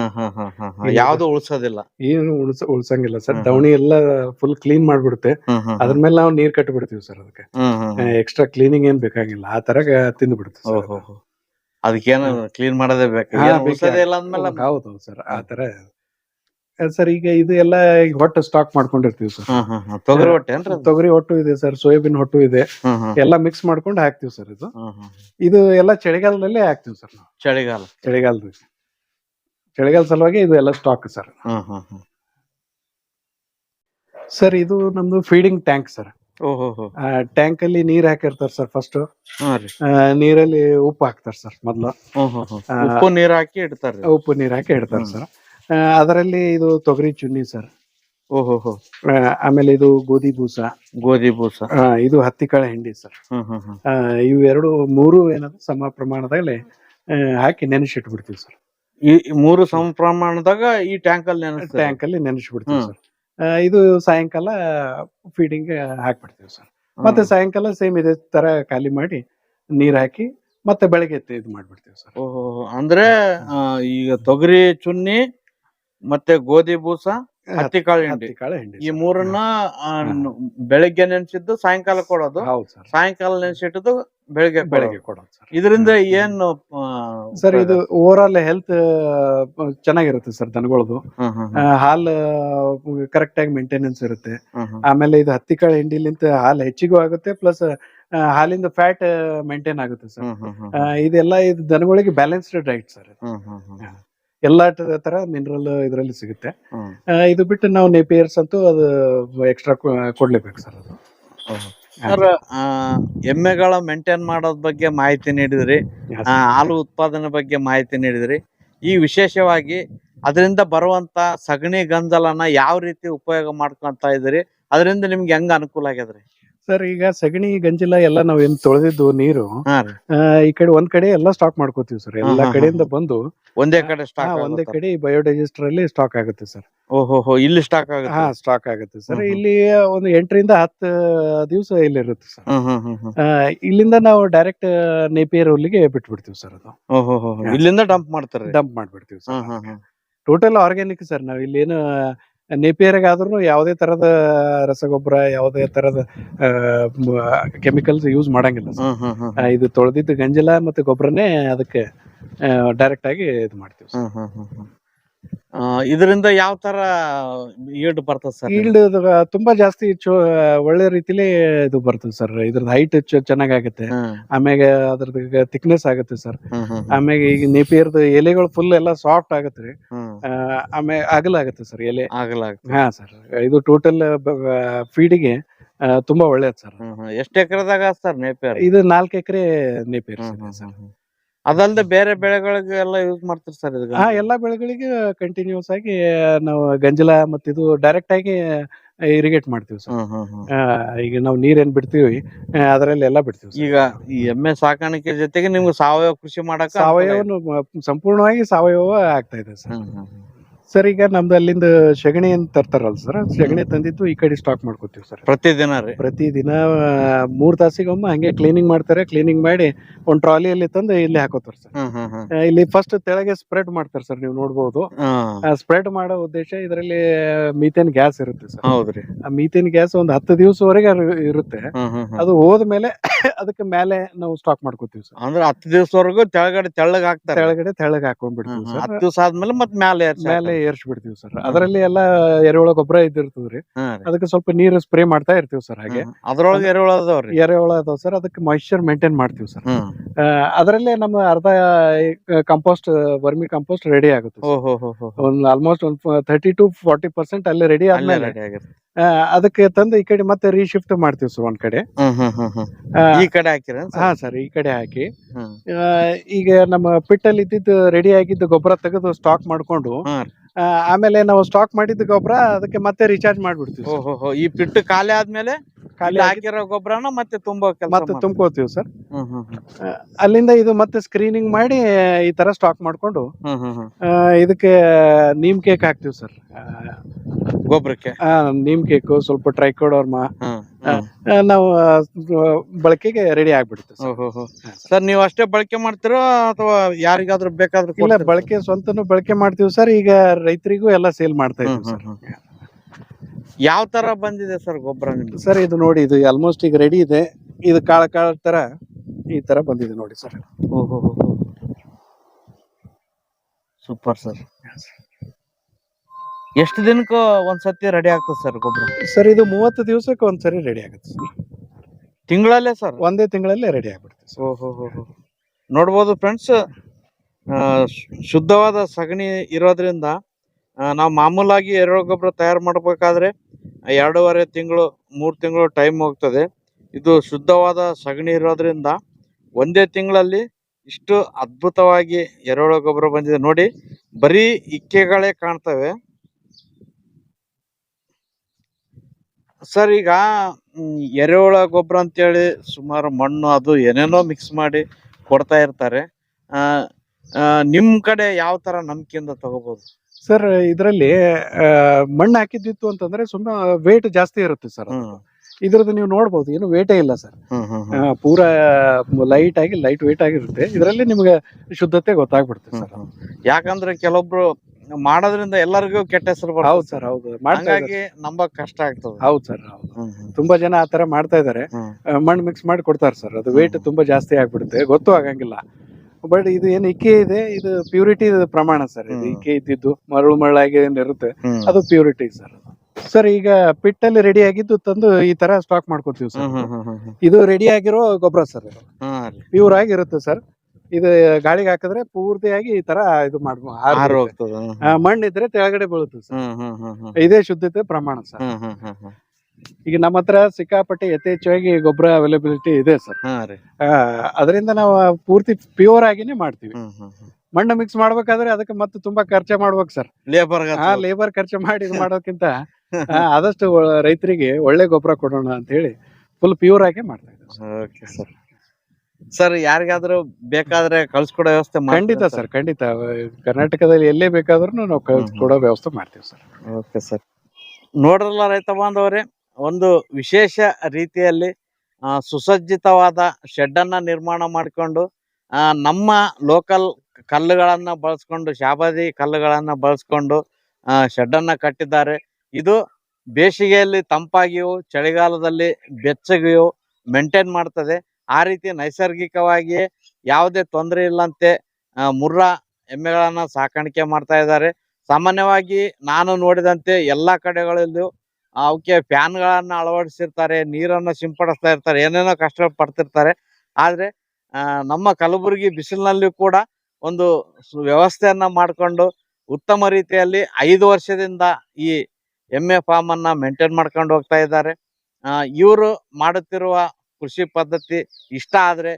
ಯಾವ್ದು ಉಳ್ಸೋದಿಲ್ಲ. ಏನು ಉಳ್ಸ ಉಳ್ಸಂಗಿಲ್ಲ ಸರ್ ಹ್ಮ್. ದವಣಿ ಎಲ್ಲ ಫುಲ್ ಕ್ಲೀನ್ ಮಾಡ್ಬಿಡುತ್ತೆ. ಅದ್ರ ಮೇಲೆ ನಾವು ನೀರ್ ಕಟ್ಬಿಡ್ತೀವಿ ಸರ್ ಅದಕ್ಕೆ. ಹ್ಮ್ ಹ್ಮ್ ಹ್ಮ್. ಎಕ್ಸ್ಟ್ರಾ ಕ್ಲೀನಿಂಗ್ ಏನ್ ಬೇಕಾಗಿಲ್ಲ. ಆ ತರ ತಿಂದು ಬಿಡುತ್ತೆ ಓಹೋ ಹೋ. ಅದಕ್ಕೇನು ಕ್ಲೀನ್ ಮಾಡೋದೇ ಬೇಕು. ಹಾ, ಏನು ಬೇಕು. ಉಳ್ಸೋದೇ ಇಲ್ಲ ಅಂದ್ಮೇಲೆ ಅದು. ಹೌದು ಸರ್ ಆ ತರ ಸರ್ ಈಗ ಇದು ಎಲ್ಲ ಈಗ ಹೊಟ್ಟು ಸ್ಟಾಕ್ ಮಾಡ್ಕೊಂಡಿರ್ತೀವಿ ಸರ್. ತೊಗರಿ ಹೊಟ್ಟೆ ಏನ್ರಿ ಅದು? ತೊಗರಿ ಹೊಟ್ಟು ಇದೆ ಸರ್ ಸೋಯಾಬೀನ್ ಹೊಟ್ಟು ಇದೆ. ಹ್ಮ್ ಹ್ಮ್. ಎಲ್ಲ ಮಿಕ್ಸ್ ಮಾಡ್ಕೊಂಡು ಹಾಕ್ತಿವಿ ಸರ್ ಇದು. ಹ್ಮ್ ಹ್ಮ್. ಇದು ಎಲ್ಲ ಚಳಿಗಾಲದಲ್ಲೇ ಹಾಕ್ತಿವಿ ಸರ್ ನಾವು. ಚಳಿಗಾಲ. ಚಳಿಗಾಲದ ಚಳಿಗಾಲ ಸಲುವಾಗಿ ಇದು ಎಲ್ಲ stock sir. Hmm hmm hmm. Sir ಇದು ನಮ್ದು ಫೀಡಿಂಗ್ ಟ್ಯಾಂಕ್ ಸರ್. ಓಹೋ ಹೋ. ಟ್ಯಾಂಕ್ ಅಲ್ಲಿ ನೀರ್ ಹಾಕಿರ್ತಾರೆ ಸರ್ ಫಸ್ಟ್ ಹಾ ರೀ. ನೀರಲ್ಲಿ ಉಪ್ಪು ಹಾಕ್ತಾರೆ ಸರ್ ಮೊದ್ಲು. ಹ್ಮ್ ಹ್ಮ್ ಹ್ಮ್. ಆ, ಉಪ್ಪು ನೀರ್ ಹಾಕಿ ಇಡ್ತಾರ್ರಿ ಉಪ್ಪು ನೀರ್ ಹಾಕಿ ಇಡ್ತಾರೆ ಸರ್. ಅದರಲ್ಲಿ ಇದು ತೊಗರಿ ಚುನ್ನಿ ಸರ್. ಓಹೋ ಹೋ ಆಮೇಲೆ ಇದು ಗೋಧಿ ಬೂಸ. ಗೋಧಿ ಬೂಸ. ಆ, ಇದು ಹತ್ತಿ ಕಾಳ ಹಿಂಡಿ ಸರ್. ಹ್ಮ್ ಹ್ಮ್ ಹ್ಮ್. ಆ, ಇವು ಎರಡು ಮೂರು ಏನದು ಸಮ ಪ್ರಮಾಣದಲ್ಲಿ ಆ, ಹಾಕಿ ನೆನೆಸಿಟ್ಬಿಡ್ತೀವಿ ಸರ್. ಈ ಈ ಮೂರು ಸಮ ಪ್ರಮಾಣದಾಗ ಈ ಟ್ಯಾಂಕ್ ಅಲ್ಲಿ ನೆನೆಸ್ತಾರೆ? ಟ್ಯಾಂಕ್ ಅಲ್ಲಿ ನೆನೆಸಿಬಿಡ್ತೀವಿ ಹ್ಮ್. ಸರ್. ಆ, ಇದು ಸಾಯಂಕಾಲ ಫೀಡಿಂಗ್ ಹಾಕ್ಬಿಡ್ತೀವಿ ಸರ್. ಮತ್ತೆ ಸಾಯಂಕಾಲ ಸೇಮ್ ಇದೇ ತರ ಖಾಲಿ ಮಾಡಿ ನೀರ್ ಹಾಕಿ ಮತ್ತೆ ಬೆಳಗ್ಗೆ ಎತ್ತಿ ಇದು ಮಾಡ್ಬಿಡ್ತೀವಿ ಸರ್. ಓಹೋ ಅಂದ್ರೆ ಆ, ಈಗ ತೊಗರಿ ಚುನ್ನಿ ಮತ್ತೆ ಗೋಧಿ ಬೂಸ ಹತ್ತಿ ಕಾಳು ಹಿಂಡಿ. ಕಾಳು ಹಿಂಡಿ ಈ ಮೂರನ್ನ ಬೆಳಿಗ್ಗೆ ನೆನ್ಸಿದ್ದು ಸಾಯಂಕಾಲ ಕೊಡೋದು. ಹೌದು ಸರ್. ಸಾಯಂಕಾಲ ನೆನ್ಸಿಟ್ಟದ್ದು ಬೆಳಿಗ್ಗೆ ಬೆಳಿಗ್ಗೆ ಕೊಡೋದು ಸರ್. ಇದರಿಂದ ಏನು ಸರ್ ಇದು ಓವರ್ ಆಲ್ ಹೆಲ್ತ್ ಚೆನ್ನಾಗಿರುತ್ತೆ ಸರ್ ದನಗಳದು. ಹಾಲು ಕರೆಕ್ಟ್ ಆಗಿ ಮೇಂಟೆನೆನ್ಸ್ ಇರುತ್ತೆ. ಆಮೇಲೆ ಇದು ಹತ್ತಿ ಕಾಳು ಹಿಂಡಿಲಿಂತ ಹಾಲು ಹೆಚ್ಚಿಗೂ ಆಗುತ್ತೆ ಪ್ಲಸ್ ಹಾಲಿಂದ ಫ್ಯಾಟ್ ಮೇಂಟೈನ್ ಆಗುತ್ತೆ ಸರ್. ಇದೆಲ್ಲ ಇದು ದನಗಳಿಗೆ ಬ್ಯಾಲೆನ್ಸ್ಡ್ ಡೈಟ್ ಸರ್ ಎಲ್ಲಾ ತರ ಮಿನರಲ್ ಇದರಲ್ಲಿ ಸಿಗುತ್ತೆ. ಇದು ಬಿಟ್ಟು ನಾವು ನೇಪಿಯರ್ಸ್ ಅಂತೂ ಅದು ಎಕ್ಸ್ಟ್ರಾ ಕೊಡ್ಲೇಬೇಕು ಸರ್ ಅದು. ಸರ್ ಆ, ಎಮ್ಮೆಗಳ ಮೇಂಟೈನ್ ಮಾಡೋದ್ ಬಗ್ಗೆ ಮಾಹಿತಿ ನೀಡಿದ್ರಿ. ಹಾಲು ಉತ್ಪಾದನೆ ಬಗ್ಗೆ ಮಾಹಿತಿ ನೀಡಿದ್ರಿ. ಈ ವಿಶೇಷವಾಗಿ ಅದರಿಂದ ಬರುವಂತ ಸಗಣಿ ಗಂಜಲನ್ನ ಯಾವ ರೀತಿ ಉಪಯೋಗ ಮಾಡ್ಕೊಂತ ಇದ್ರಿ ಅದರಿಂದ ನಿಮ್ಗೆ ಹೆಂಗ ಅನುಕೂಲ ಆಗ್ಯದ್ರಿ? ಸರ್ ಈಗ ಸಗಣಿ ಗಂಜಿಲ ಎಲ್ಲ ನಾವ್ ಏನ್ ತೊಳೆದಿದ್ದು ನೀರು ಹಾ ರೀ. ಆ, ಈ ಕಡೆ ಒಂದ್ ಕಡೆ ಎಲ್ಲ ಸ್ಟಾಕ್ ಮಾಡ್ಕೋತೀವಿ ಸರ್ ಎಲ್ಲ ಹಾ, ಕಡೆಯಿಂದ ಬಂದು ಒಂದೇ ಕಡೆ ಹಾ, ಸ್ಟಾಕ್ ಒಂದೇ ಕಡೆ ಬಯೋಡೈಜೆಸ್ಟರ್ ಅಲ್ಲಿ ಸ್ಟಾಕ್ ಆಗುತ್ತೆ ಸರ್ ಓಹೋಹೋ ಇಲ್ಲಿ ಸ್ಟಾಕ್ ಆಗುತ್ತೆ. ಹಾ ಸ್ಟಾಕ್ ಆಗುತ್ತೆ ಸರ್ ಹ್ಮ್. ಇಲ್ಲಿ ಒಂದು ಎಂಟರಿಂದ ಹತ್ತು ದಿವಸ ಇಲ್ಲಿ ಇರುತ್ತೆ ಸರ್ ಹ್ಮ್ ಹ್ಮ್ ಹ್ಮ್ ಹ್ಮ್. ಆ, ಇಲ್ಲಿಂದ ನಾವು ಡೈರೆಕ್ಟ್ ನೇಪಿಯರ್ ಹುಲ್ಲಿಗೆ ಬಿಟ್ಬಿಡ್ತೀವಿ ಸರ್ ಅದು. ಇಲ್ಲಿಂದ ಡಂಪ್ ಮಾಡ್ತಾರೆ. ಡಂಪ್ ಮಾಡ್ಬಿಡ್ತೀವಿ ಸರ್ ಟೋಟಲ್ ಆರ್ಗ್ಯಾನಿಕ್ ಸರ್ ನಾವ್ ಇಲ್ಲೇನು ನೇಪಿಯರ್ಗೆ ಆದ್ರೂ ಯಾವುದೇ ತರದ ರಸಗೊಬ್ಬರ ಯಾವುದೇ ತರದ ಕೆಮಿಕಲ್ಸ್ ಯೂಸ್ ಮಾಡಂಗಿಲ್ಲ ಸರ್. ಆ, ಇದು ತೊಳೆದಿದ್ದ ಗಂಜಲ ಮತ್ತೆ ಗೊಬ್ಬರನೇ ಅದಕ್ಕೆ ಡೈರೆಕ್ಟ್ ಆಗಿ ಇದು ಮಾಡ್ತೀವಿ ಸರ್. ಇದರಿಂದ ಯಾವ ತರ ಈಲ್ಡ್ ಬರ್ತದ ಸರ್ ಈಲ್ಡ್ ತುಂಬಾ ಜಾಸ್ತಿ ಚೊ ಒಳ್ಳೆ ರೀತಿಲಿ ಇದು ಬರ್ತದೆ ಸರ್ ಇದ್ರದ್ದು ಹೈಟ್ ಚೆನ್ನಾಗಾಗುತ್ತೆ. ಆಮ್ಯಾಗ ಅದ್ರದ್ದು ಥಿಕ್ನೆಸ್ ಆಗುತ್ತೆ ಸರ್ ಆಮ್ಯಾಗ ಈಗ ನೇಪಿಯರ್ದು ಎಲೆಗಳು ಫುಲ್ ಎಲ್ಲ ಸಾಫ್ಟ್ ಆಗುತ್ತೆ. ರೀ ಆಮೇಲೆ ಅಗಲ ಆಗುತ್ತೆ ಸರ್ ಎಲೆ. ಆಗಲ್ಲ ಹಾ ಸರ್ ಇದು ಟೋಟಲ್ ಫೀಡಿಗೆ ತುಂಬಾ ಒಳ್ಳೇದು ಸರ್ ಎಷ್ಟು ಎಕರೆದಾಗ ಸರ್ ನೇಪಿಯರ್? ಇದು ನಾಲ್ಕು ಎಕರೆ ನೇಪಿಯರ್ ಸರ್ ಅದಲ್ದೆ ಬೇರೆ ಬೆಳೆಗಳಿಗೆ ಎಲ್ಲ ಯೂಸ್ ಮಾಡ್ತೀರಿ ಸರ್ ಇದು ಹಾ ಎಲ್ಲಾ ಬೆಳೆಗಳಿಗೆ ಕಂಟಿನ್ಯೂಸ್ ಆಗಿ ನಾವು ಗಂಜಲ ಮತ್ತೆ ಇದು ಡೈರೆಕ್ಟ್ ಆಗಿ ಇರಿಗೇಟ್ ಮಾಡ್ತೀವಿ ಸರ್ ಹ್ಮ್ ಹ್ಮ್ ಹ್ಮ್. ಈಗ ನಾವು ನೀರೇನ್ ಬಿಡ್ತೀವಿ ಅದರಲ್ಲಿ ಎಲ್ಲಾ ಬಿಡ್ತೀವಿ sir. ಈಗ ಈ ಎಮ್ಮೆ ಸಾಕಾಣಿಕೆ ಜೊತೆಗೆ ನಿಮ್ಗೆ ಸಾವಯವ ಕೃಷಿ ಮಾಡಕ ಸಾವಯವನು ಮ- ಸಂಪೂರ್ಣವಾಗಿ ಸಾವಯವ ಆಗ್ತಾ ಇದೆ sir hmm hmm hmm. Sir ಈಗ ನಮ್ದು ಅಲ್ಲಿಂದ ಸೆಗಣಿ ಅಂತ ತರ್ತಾರಲ್ಲ ಸರ್ ಸೆಗಣಿ ತಂದಿದ್ದು ಈ ಕಡೆ ಸ್ಟಾಕ್ ಮಾಡ್ಕೋತೀವಿ ಸರ್. ಪ್ರತಿದಿನ ರೀ? ಪ್ರತಿದಿನ ಮೂರು ತಾಸಿಗೊಮ್ಮೆ ಹಂಗೆ ಕ್ಲೀನಿಂಗ್ ಮಾಡ್ತಾರೆ ಕ್ಲೀನಿಂಗ್ ಮಾಡಿ ಒಂದ್ ಟ್ರಾಲಿಯಲ್ಲಿ ತಂದು ಇಲ್ಲಿ ಹಾಕೋತಾರೆ ಸರ್. ಹ್ಮ್ ಹ್ಮ್ ಹ್ಮ್. ಆ, ಇಲ್ಲಿ ಫಸ್ಟ್ ತೆಳಗೆ ಸ್ಪ್ರೆಡ್ ಮಾಡ್ತಾರೆ ಸರ್ ನೀವು ನೋಡ್ಬೋದು. ಆ ಸ್ಪ್ರೆಡ್ ಮಾಡೋ ಉದ್ದೇಶ ಇದರಲ್ಲಿ ಮೀಥೇನ್ ಗ್ಯಾಸ್ ಇರುತ್ತೆ ಸರ್. ಹೌದ್ರಿ. ಆ ಮೀಥೇನ್ ಗ್ಯಾಸ್ ಒಂದು ಹತ್ತು ದಿವಸವರೆಗೆ ಇರುತ್ತೆ. ಅದು ಹೋದ ಮೇಲೆ ಅದು ಹೋದ್ಮೇಲೆ [COUGHS] ಅದಕ್ಕೆ ಮೇಲೆ ನಾವು ಸ್ಟಾಕ್ ಮಾಡ್ಕೋತೀವಿ ಸರ್. ಅಂದ್ರೆ ಹತ್ತು ದಿವಸವರೆಗೂ ತೆಳಗಡೆ ತೆಳ್ಳಗ್ ಹಾಕ್ತಾರೆ. ತೆಳಗಡೆ ತೆಳಗೆ ಹಾಕೊಂಡ್ಬಿಡ್ತೀವಿ. ಸರ್. ಹತ್ತು ದಿವಸ ಆದ್ಮೇಲೆ ಮತ್ ಮ್ಯಾಲೆ ಮೇಲೆ. ಏರ್ಸ್ಬಿಡ್ತೀವಿ ಸರ್ ಅದರಲ್ಲಿ ಎಲ್ಲ ಎರೆಹುಳ ಗೊಬ್ಬರ ಇದ್ದಿರ್ತದ್ರಿ. ಅದಕ್ಕೆ ಸ್ವಲ್ಪ ನೀರು ಸ್ಪ್ರೇ ಮಾಡ್ತಾ ಇರ್ತೀವಿ ಸರ್ ಹಾಗೆ. ಅದ್ರೊಳಗೆ ಎರೆಹುಳ ಅದಾವ್ರಿ ಎರೆಹುಳ ಅದಾವ ಸರ್ ಅದಕ್ಕೆ ಮಾಯಿಶ್ಚರ್ ಮೇಂಟೈನ್ ಮಾಡ್ತೀವಿ ಸರ್ ಅದರಲ್ಲೇ ನಮ್ಮ ಅರ್ಧ ಕಂಪೋಸ್ಟ್ ವರ್ಮಿ ಕಂಪೋಸ್ಟ್ ರೆಡಿ ಆಗುತ್ತೆ ಒಂದು ಆಲ್ಮೋಸ್ಟ್ ಒಂದು ತರ್ಟಿ ಟು ಫಾರ್ಟಿ ಪರ್ಸೆಂಟ್ ಅಲ್ಲಿ ರೆಡಿ ಆದ್ಮೇಲೆ ಅದಕ್ಕೆ ತಂದು ಈ ಕಡೆ ಮತ್ತೆ ರೀಶಿಫ್ಟ್ ಮಾಡ್ತೀವಿ ಸರ್ ಒಂದ್ ಕಡೆ. ಈ ಕಡೆ ಹಾಕಿರ ಹಾ ಸರ್ ಈ ಕಡೆ ಹಾಕಿ. ಈಗ ನಮ್ಮ ಪಿಟ್ಟಲ್ಲಿ ಇದ್ದಿದ್ದು ರೆಡಿ ಆಗಿದ್ದು ಗೊಬ್ಬರ ತೆಗೆದು ಸ್ಟಾಕ್ ಮಾಡ್ಕೊಂಡು ಆಮೇಲೆ ನಾವು ಸ್ಟಾಕ್ ಮಾಡಿದ ಗೊಬ್ಬರ ಅದಕ್ಕೆ ಮತ್ತೆ ರೀಚಾರ್ಜ್ ಮಾಡ್ಬಿಡ್ತೀವಿ ಈ ಪಿಟ್ ಖಾಲಿ ಆದ್ಮೇಲೆ ಖಾಲಿ ಹಾಕಿರೋ ಗೊಬ್ಬರನ ಮತ್ತೆ ತುಂಬಾ ಮತ್ತೆ ತುಂಬ್ಕೋತೀವಿ ಸರ್. ಅಲ್ಲಿಂದ ಇದು ಮತ್ತೆ ಸ್ಕ್ರೀನಿಂಗ್ ಮಾಡಿ ಈ ತರ ಸ್ಟಾಕ್ ಮಾಡ್ಕೊಂಡು ಇದಕ್ಕೆ ನೀಮ್ ಕೇಕ್ ಹಾಕ್ತಿವಿ ಸರ್ ಗೊಬ್ಬರಕ್ಕೆ ನೀಮ್ ಕೇಕು ಸ್ವಲ್ಪ ಟ್ರೈಕೋಡರ್ಮ. ನಾವು ಬಳಕೆಗೆ ರೆಡಿ ಆಗ್ಬಿಡುತ್ತೆ ಸರ್. ನೀವು ಅಷ್ಟೇ ಬಳಕೆ ಮಾಡ್ತೀರೋ ಅಥವಾ ಯಾರಿಗಾದ್ರೂ ಬೇಕಾದ್ರೂ ಇಲ್ಲ? ಬಳಕೆ ಸ್ವಂತನು ಬಳಕೆ ಮಾಡ್ತೀವಿ ಸರ್. ಈಗ ರೈತರಿಗೂ ಎಲ್ಲ ಸೇಲ್ ಮಾಡ್ತಾ ಇದ್ದೀವಿ ಸರ್. ಯಾವ ತರ ಬಂದಿದೆ ಸರ್ ಗೊಬ್ಬರ ನಿಮ್ಗೆ ಸರ್ ಇದು ನೋಡಿ ಇದು ಆಲ್ಮೋಸ್ಟ್ ಈಗ ರೆಡಿ ಇದೆ. ಇದು ಕಾಳ ಕಾಳ ತರ ಈ ತರ ಬಂದಿದೆ ನೋಡಿ ಸರ್. ಓಹೋ ಸೂಪರ್ ಸರ್. ಎಷ್ಟು ದಿನಕ್ಕ ಒಂದ್ಸತಿ ರೆಡಿ ಆಗ್ತದೆ ಸರ್ ಗೊಬ್ಬರ ಸರ್ ಇದು ಮೂವತ್ತು ದಿವಸಕ್ಕೆ ಒಂದ್ಸರಿ ರೆಡಿ ಆಗುತ್ತೆ ಸರ್ ತಿಂಗಳಲ್ಲೇ ಸರ್ ಒಂದೇ ತಿಂಗಳಲ್ಲೇ ರೆಡಿ ಆಗ್ಬಿಡುತ್ತೆ ಸರ್ ಓಹೋ ನೋಡ್ಬೋದು ಫ್ರೆಂಡ್ಸ್ ಶುದ್ಧವಾದ ಸಗಣಿ ಇರೋದ್ರಿಂದ ಆ, ನಾವು ಮಾಮೂಲಾಗಿ ಎರೆಹುಳ ಗೊಬ್ಬರ ತಯಾರು ಮಾಡಬೇಕಾದ್ರೆ ಎರಡೂವರೆ ತಿಂಗಳು ಮೂರು ತಿಂಗಳು ಟೈಮ್ ಹೋಗ್ತದೆ. ಇದು ಶುದ್ಧವಾದ ಸಗಣಿ ಇರೋದ್ರಿಂದ ಒಂದೇ ತಿಂಗಳಲ್ಲಿ ಇಷ್ಟು ಅದ್ಭುತವಾಗಿ ಎರೆಹುಳ ಗೊಬ್ಬರ ಬಂದಿದೆ. ನೋಡಿ ಬರೀ ಇಕ್ಕೆಗಳೇ ಕಾಣ್ತವೆ. ಸರ್ ಈಗ ಎರೆಹುಳ ಗೊಬ್ಬರ ಅಂತೇಳಿ ಸುಮಾರು ಮಣ್ಣು ಅದು ಏನೇನೋ ಮಿಕ್ಸ್ ಮಾಡಿ ಕೊಡ್ತಾ ಇರ್ತಾರೆ. ನಿಮ್ಮ ಕಡೆ ಯಾವ ತರ ನಂಬಿಕೆಯಿಂದ ತಗೋಬೋದು? ಸರ್ ಇದರಲ್ಲಿ ಮಣ್ಣು ಹಾಕಿದ್ದಿತ್ತು ಅಂತಂದ್ರೆ ಸುಮ್ಮನೆ ವೇಟ್ ಜಾಸ್ತಿ ಇರುತ್ತೆ ಸರ್ ಇದ್ರದ್ದು ನೀವು ನೋಡ್ಬೋದು ಏನು ವೇಟೇ ಇಲ್ಲ ಸರ್. ಪೂರ ಲೈಟ್ ಆಗಿ ಲೈಟ್ ವೇಟ್ ಆಗಿರುತ್ತೆ. ಇದರಲ್ಲಿ ನಿಮ್ಗೆ ಶುದ್ಧತೆ ಗೊತ್ತಾಗ್ಬಿಡುತ್ತೆ ಸರ್. ಯಾಕಂದ್ರೆ ಕೆಲವೊಬ್ರು ಮಾಡೋದ್ರಿಂದ ಎಲ್ಲರಿಗೂ ಕೆಟ್ಟ ಹೆಸರು ಹೌದು ಸರ್. ಹೌದು. ಮಾಡ್ತಾ ಇದ್ದಾರೆ. ನಂಬಕ್ ಕಷ್ಟ ಆಗ್ತದೆ. ಹೌದು ಸರ್ ಹೌದು. ತುಂಬಾ ಜನ ಆ ತರ ಮಾಡ್ತಾ ಇದಾರೆ. ಮಣ್ಣು ಮಿಕ್ಸ್ ಮಾಡಿ ಕೊಡ್ತಾರೆ ಸರ್. ಅದು ವೇಟ್ ತುಂಬಾ ಜಾಸ್ತಿ ಆಗ್ಬಿಡುತ್ತೆ. ಗೊತ್ತು ಆಗಂಗಿಲ್ಲ. ಬಟ್ ಇದು ಏನು ಇಕ್ಕೆ ಇದೆ ಇದು ಪ್ಯೂರಿಟಿ ಪ್ರಮಾಣ ಸರ್. ಇದು ಇಕ್ಕೆ ಇದ್ದಿದ್ದು ಮರಳು ಮರಳಾಗಿ ಏನಿರುತ್ತೆ. ಅದು ಪ್ಯೂರಿಟಿ ಸರ್. ಸರ್ ಈಗ ಪಿಟ್ಟಲ್ಲಿ ರೆಡಿ ಆಗಿದ್ದು ತಂದು ಈ ತರ ಸ್ಟಾಕ್ ಮಾಡ್ಕೋತೀವಿ ಸರ್. ಇದು ರೆಡಿ ಆಗಿರೋ ಗೊಬ್ಬರ ಸರ್. ಪ್ಯೂರ್ ಆಗಿರುತ್ತೆ ಸರ್. ಇದು ಗಾಳಿಗೆ ಹಾಕಿದ್ರೆ ಪೂರ್ತಿಯಾಗಿ ಈ ತರ ಇದು ಮಾಡ್ಬೋದು ಹೋಗ್ತದೆ ಮಣ್ಣಿದ್ರೆ ಮಣ್ಣು ಇದ್ರೆ ತೆಳಗಡೆ ಬೀಳುತ್ತೆ ಸರ್. ಇದೇ ಶುದ್ಧತೆ ಪ್ರಮಾಣ ಸರ್. ಈಗ ನಮ್ಮ ಹತ್ರ ಸಿಕ್ಕಾಪಟ್ಟೆ ಯಥೇಚ್ಛವಾಗಿ ಗೊಬ್ಬರ ಅವೈಲಬಿಲಿಟಿ ಇದೆ ಸರ್. ಅದರಿಂದ ನಾವು ಪೂರ್ತಿ ಪ್ಯೂರ್ ಆಗಿನೇ ಮಾಡ್ತೀವಿ. ಮಣ್ಣು ಮಿಕ್ಸ್ ಮಾಡ್ಬೇಕಾದ್ರೆ ಅದಕ್ಕೆ ಮತ್ತೆ ತುಂಬಾ ಖರ್ಚು ಮಾಡ್ಬೇಕು ಸರ್. ಲೇಬರ್ ಆ ಲೇಬರ್ ಖರ್ಚು ಮಾಡಿ ಇದು ಮಾಡೋಕ್ಕಿಂತ [LAUGHS] ಆದಷ್ಟು ರೈತರಿಗೆ ಒಳ್ಳೆ ಗೊಬ್ಬರ ಕೊಡೋಣ ಅಂತ ಹೇಳಿ ಫುಲ್ ಪ್ಯೂರ್ ಆಗಿ ಮಾಡ್ತಾ ಇದ್ದೀವಿ ಸರ್ ಯಾರಿಗಾದರೂ ಬೇಕಾದ್ರೆ ಕಳ್ಸ್ಕೊಡೋ ವ್ಯವಸ್ಥೆ ಖಂಡಿತ ಸರ್ ಖಂಡಿತ. ಕರ್ನಾಟಕದಲ್ಲಿ ಎಲ್ಲೇ ಬೇಕಾದ್ರೂ ನಾವು ಕಳ್ಸ್ಕೊಡೋ. ವ್ಯವಸ್ಥೆ ಮಾಡ್ತೀವಿ ಸರ್ ಓಕೆ ಸರ್ ನೋಡ್ರಲ್ಲ ರೈತ ಬಾಂಧವರೇ ಒಂದು ವಿಶೇಷ ರೀತಿಯಲ್ಲಿ ಸುಸಜ್ಜಿತವಾದ ಶೆಡ್ ಅನ್ನ ನಿರ್ಮಾಣ ಮಾಡಿಕೊಂಡು ನಮ್ಮ ಲೋಕಲ್ ಕಲ್ಲುಗಳನ್ನ ಬಳಸ್ಕೊಂಡು ಶಾಬಾದಿ ಕಲ್ಲುಗಳನ್ನ ಬಳಸ್ಕೊಂಡು ಶೆಡ್ ಅನ್ನ ಕಟ್ಟಿದ್ದಾರೆ. ಇದು ಬೇಸಿಗೆಯಲ್ಲಿ ತಂಪಾಗಿಯೂ ಚಳಿಗಾಲದಲ್ಲಿ ಬೆಚ್ಚಗೆಯೂ ಮೇಂಟೈನ್ ಮಾಡ್ತದೆ. ಆ ರೀತಿ ನೈಸರ್ಗಿಕವಾಗಿ ಯಾವುದೇ ತೊಂದರೆ ಇಲ್ಲಂತೆ ಮುರ್ರಾ ಎಮ್ಮೆಗಳನ್ನ ಸಾಕಾಣಿಕೆ ಮಾಡ್ತಾ ಇದ್ದಾರೆ. ಸಾಮಾನ್ಯವಾಗಿ ನಾನು ನೋಡಿದಂತೆ ಎಲ್ಲಾ ಕಡೆಗಳಲ್ಲೂ ಅವಕ್ಕೆ ಫ್ಯಾನ್ಗಳನ್ನ ಅಳವಡಿಸಿರ್ತಾರೆ, ನೀರನ್ನ ಸಿಂಪಡಿಸ್ತಾ ಇರ್ತಾರೆ, ಏನೇನೋ ಕಷ್ಟ ಪಡ್ತಿರ್ತಾರೆ. ಆದ್ರೆ ನಮ್ಮ ಕಲಬುರಗಿ ಬಿಸಿಲಿನಲ್ಲಿ ಕೂಡ ಒಂದು ವ್ಯವಸ್ಥೆಯನ್ನ ಮಾಡಿಕೊಂಡು ಉತ್ತಮ ರೀತಿಯಲ್ಲಿ ಐದು ವರ್ಷದಿಂದ ಈ ಎಮ್ಮೆ ಫಾರ್ಮ್ ಅನ್ನ ಮೇಂಟೈನ್ ಮಾಡ್ಕೊಂಡು ಹೋಗ್ತಾ ಇದ್ದಾರೆ. ಇವರು ಮಾಡುತ್ತಿರುವ ಕೃಷಿ ಪದ್ಧತಿ ಇಷ್ಟ ಆದ್ರೆ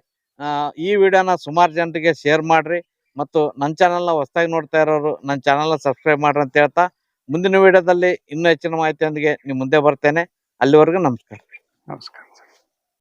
ಈ ವಿಡಿಯೋನ ಸುಮಾರು ಜನರಿಗೆ ಶೇರ್ ಮಾಡ್ರಿ. ಮತ್ತು ನನ್ನ ಚಾನಲ್ನ ಹೊಸದಾಗಿ ನೋಡ್ತಾ ಇರೋರು ನನ್ನ ಚಾನಲ್ನ ಸಬ್ಸ್ಕ್ರೈಬ್ ಮಾಡ್ರಿ ಅಂತ ಹೇಳ್ತಾ, ಮುಂದಿನ ವಿಡಿಯೋದಲ್ಲಿ ಇನ್ನೂ ಹೆಚ್ಚಿನ ಮಾಹಿತಿಯೊಂದಿಗೆ ನಿಮ್ಮ ಮುಂದೆ ಬರ್ತೇನೆ. ಅಲ್ಲಿವರೆಗೂ ನಮಸ್ಕಾರ. ನಮಸ್ಕಾರ.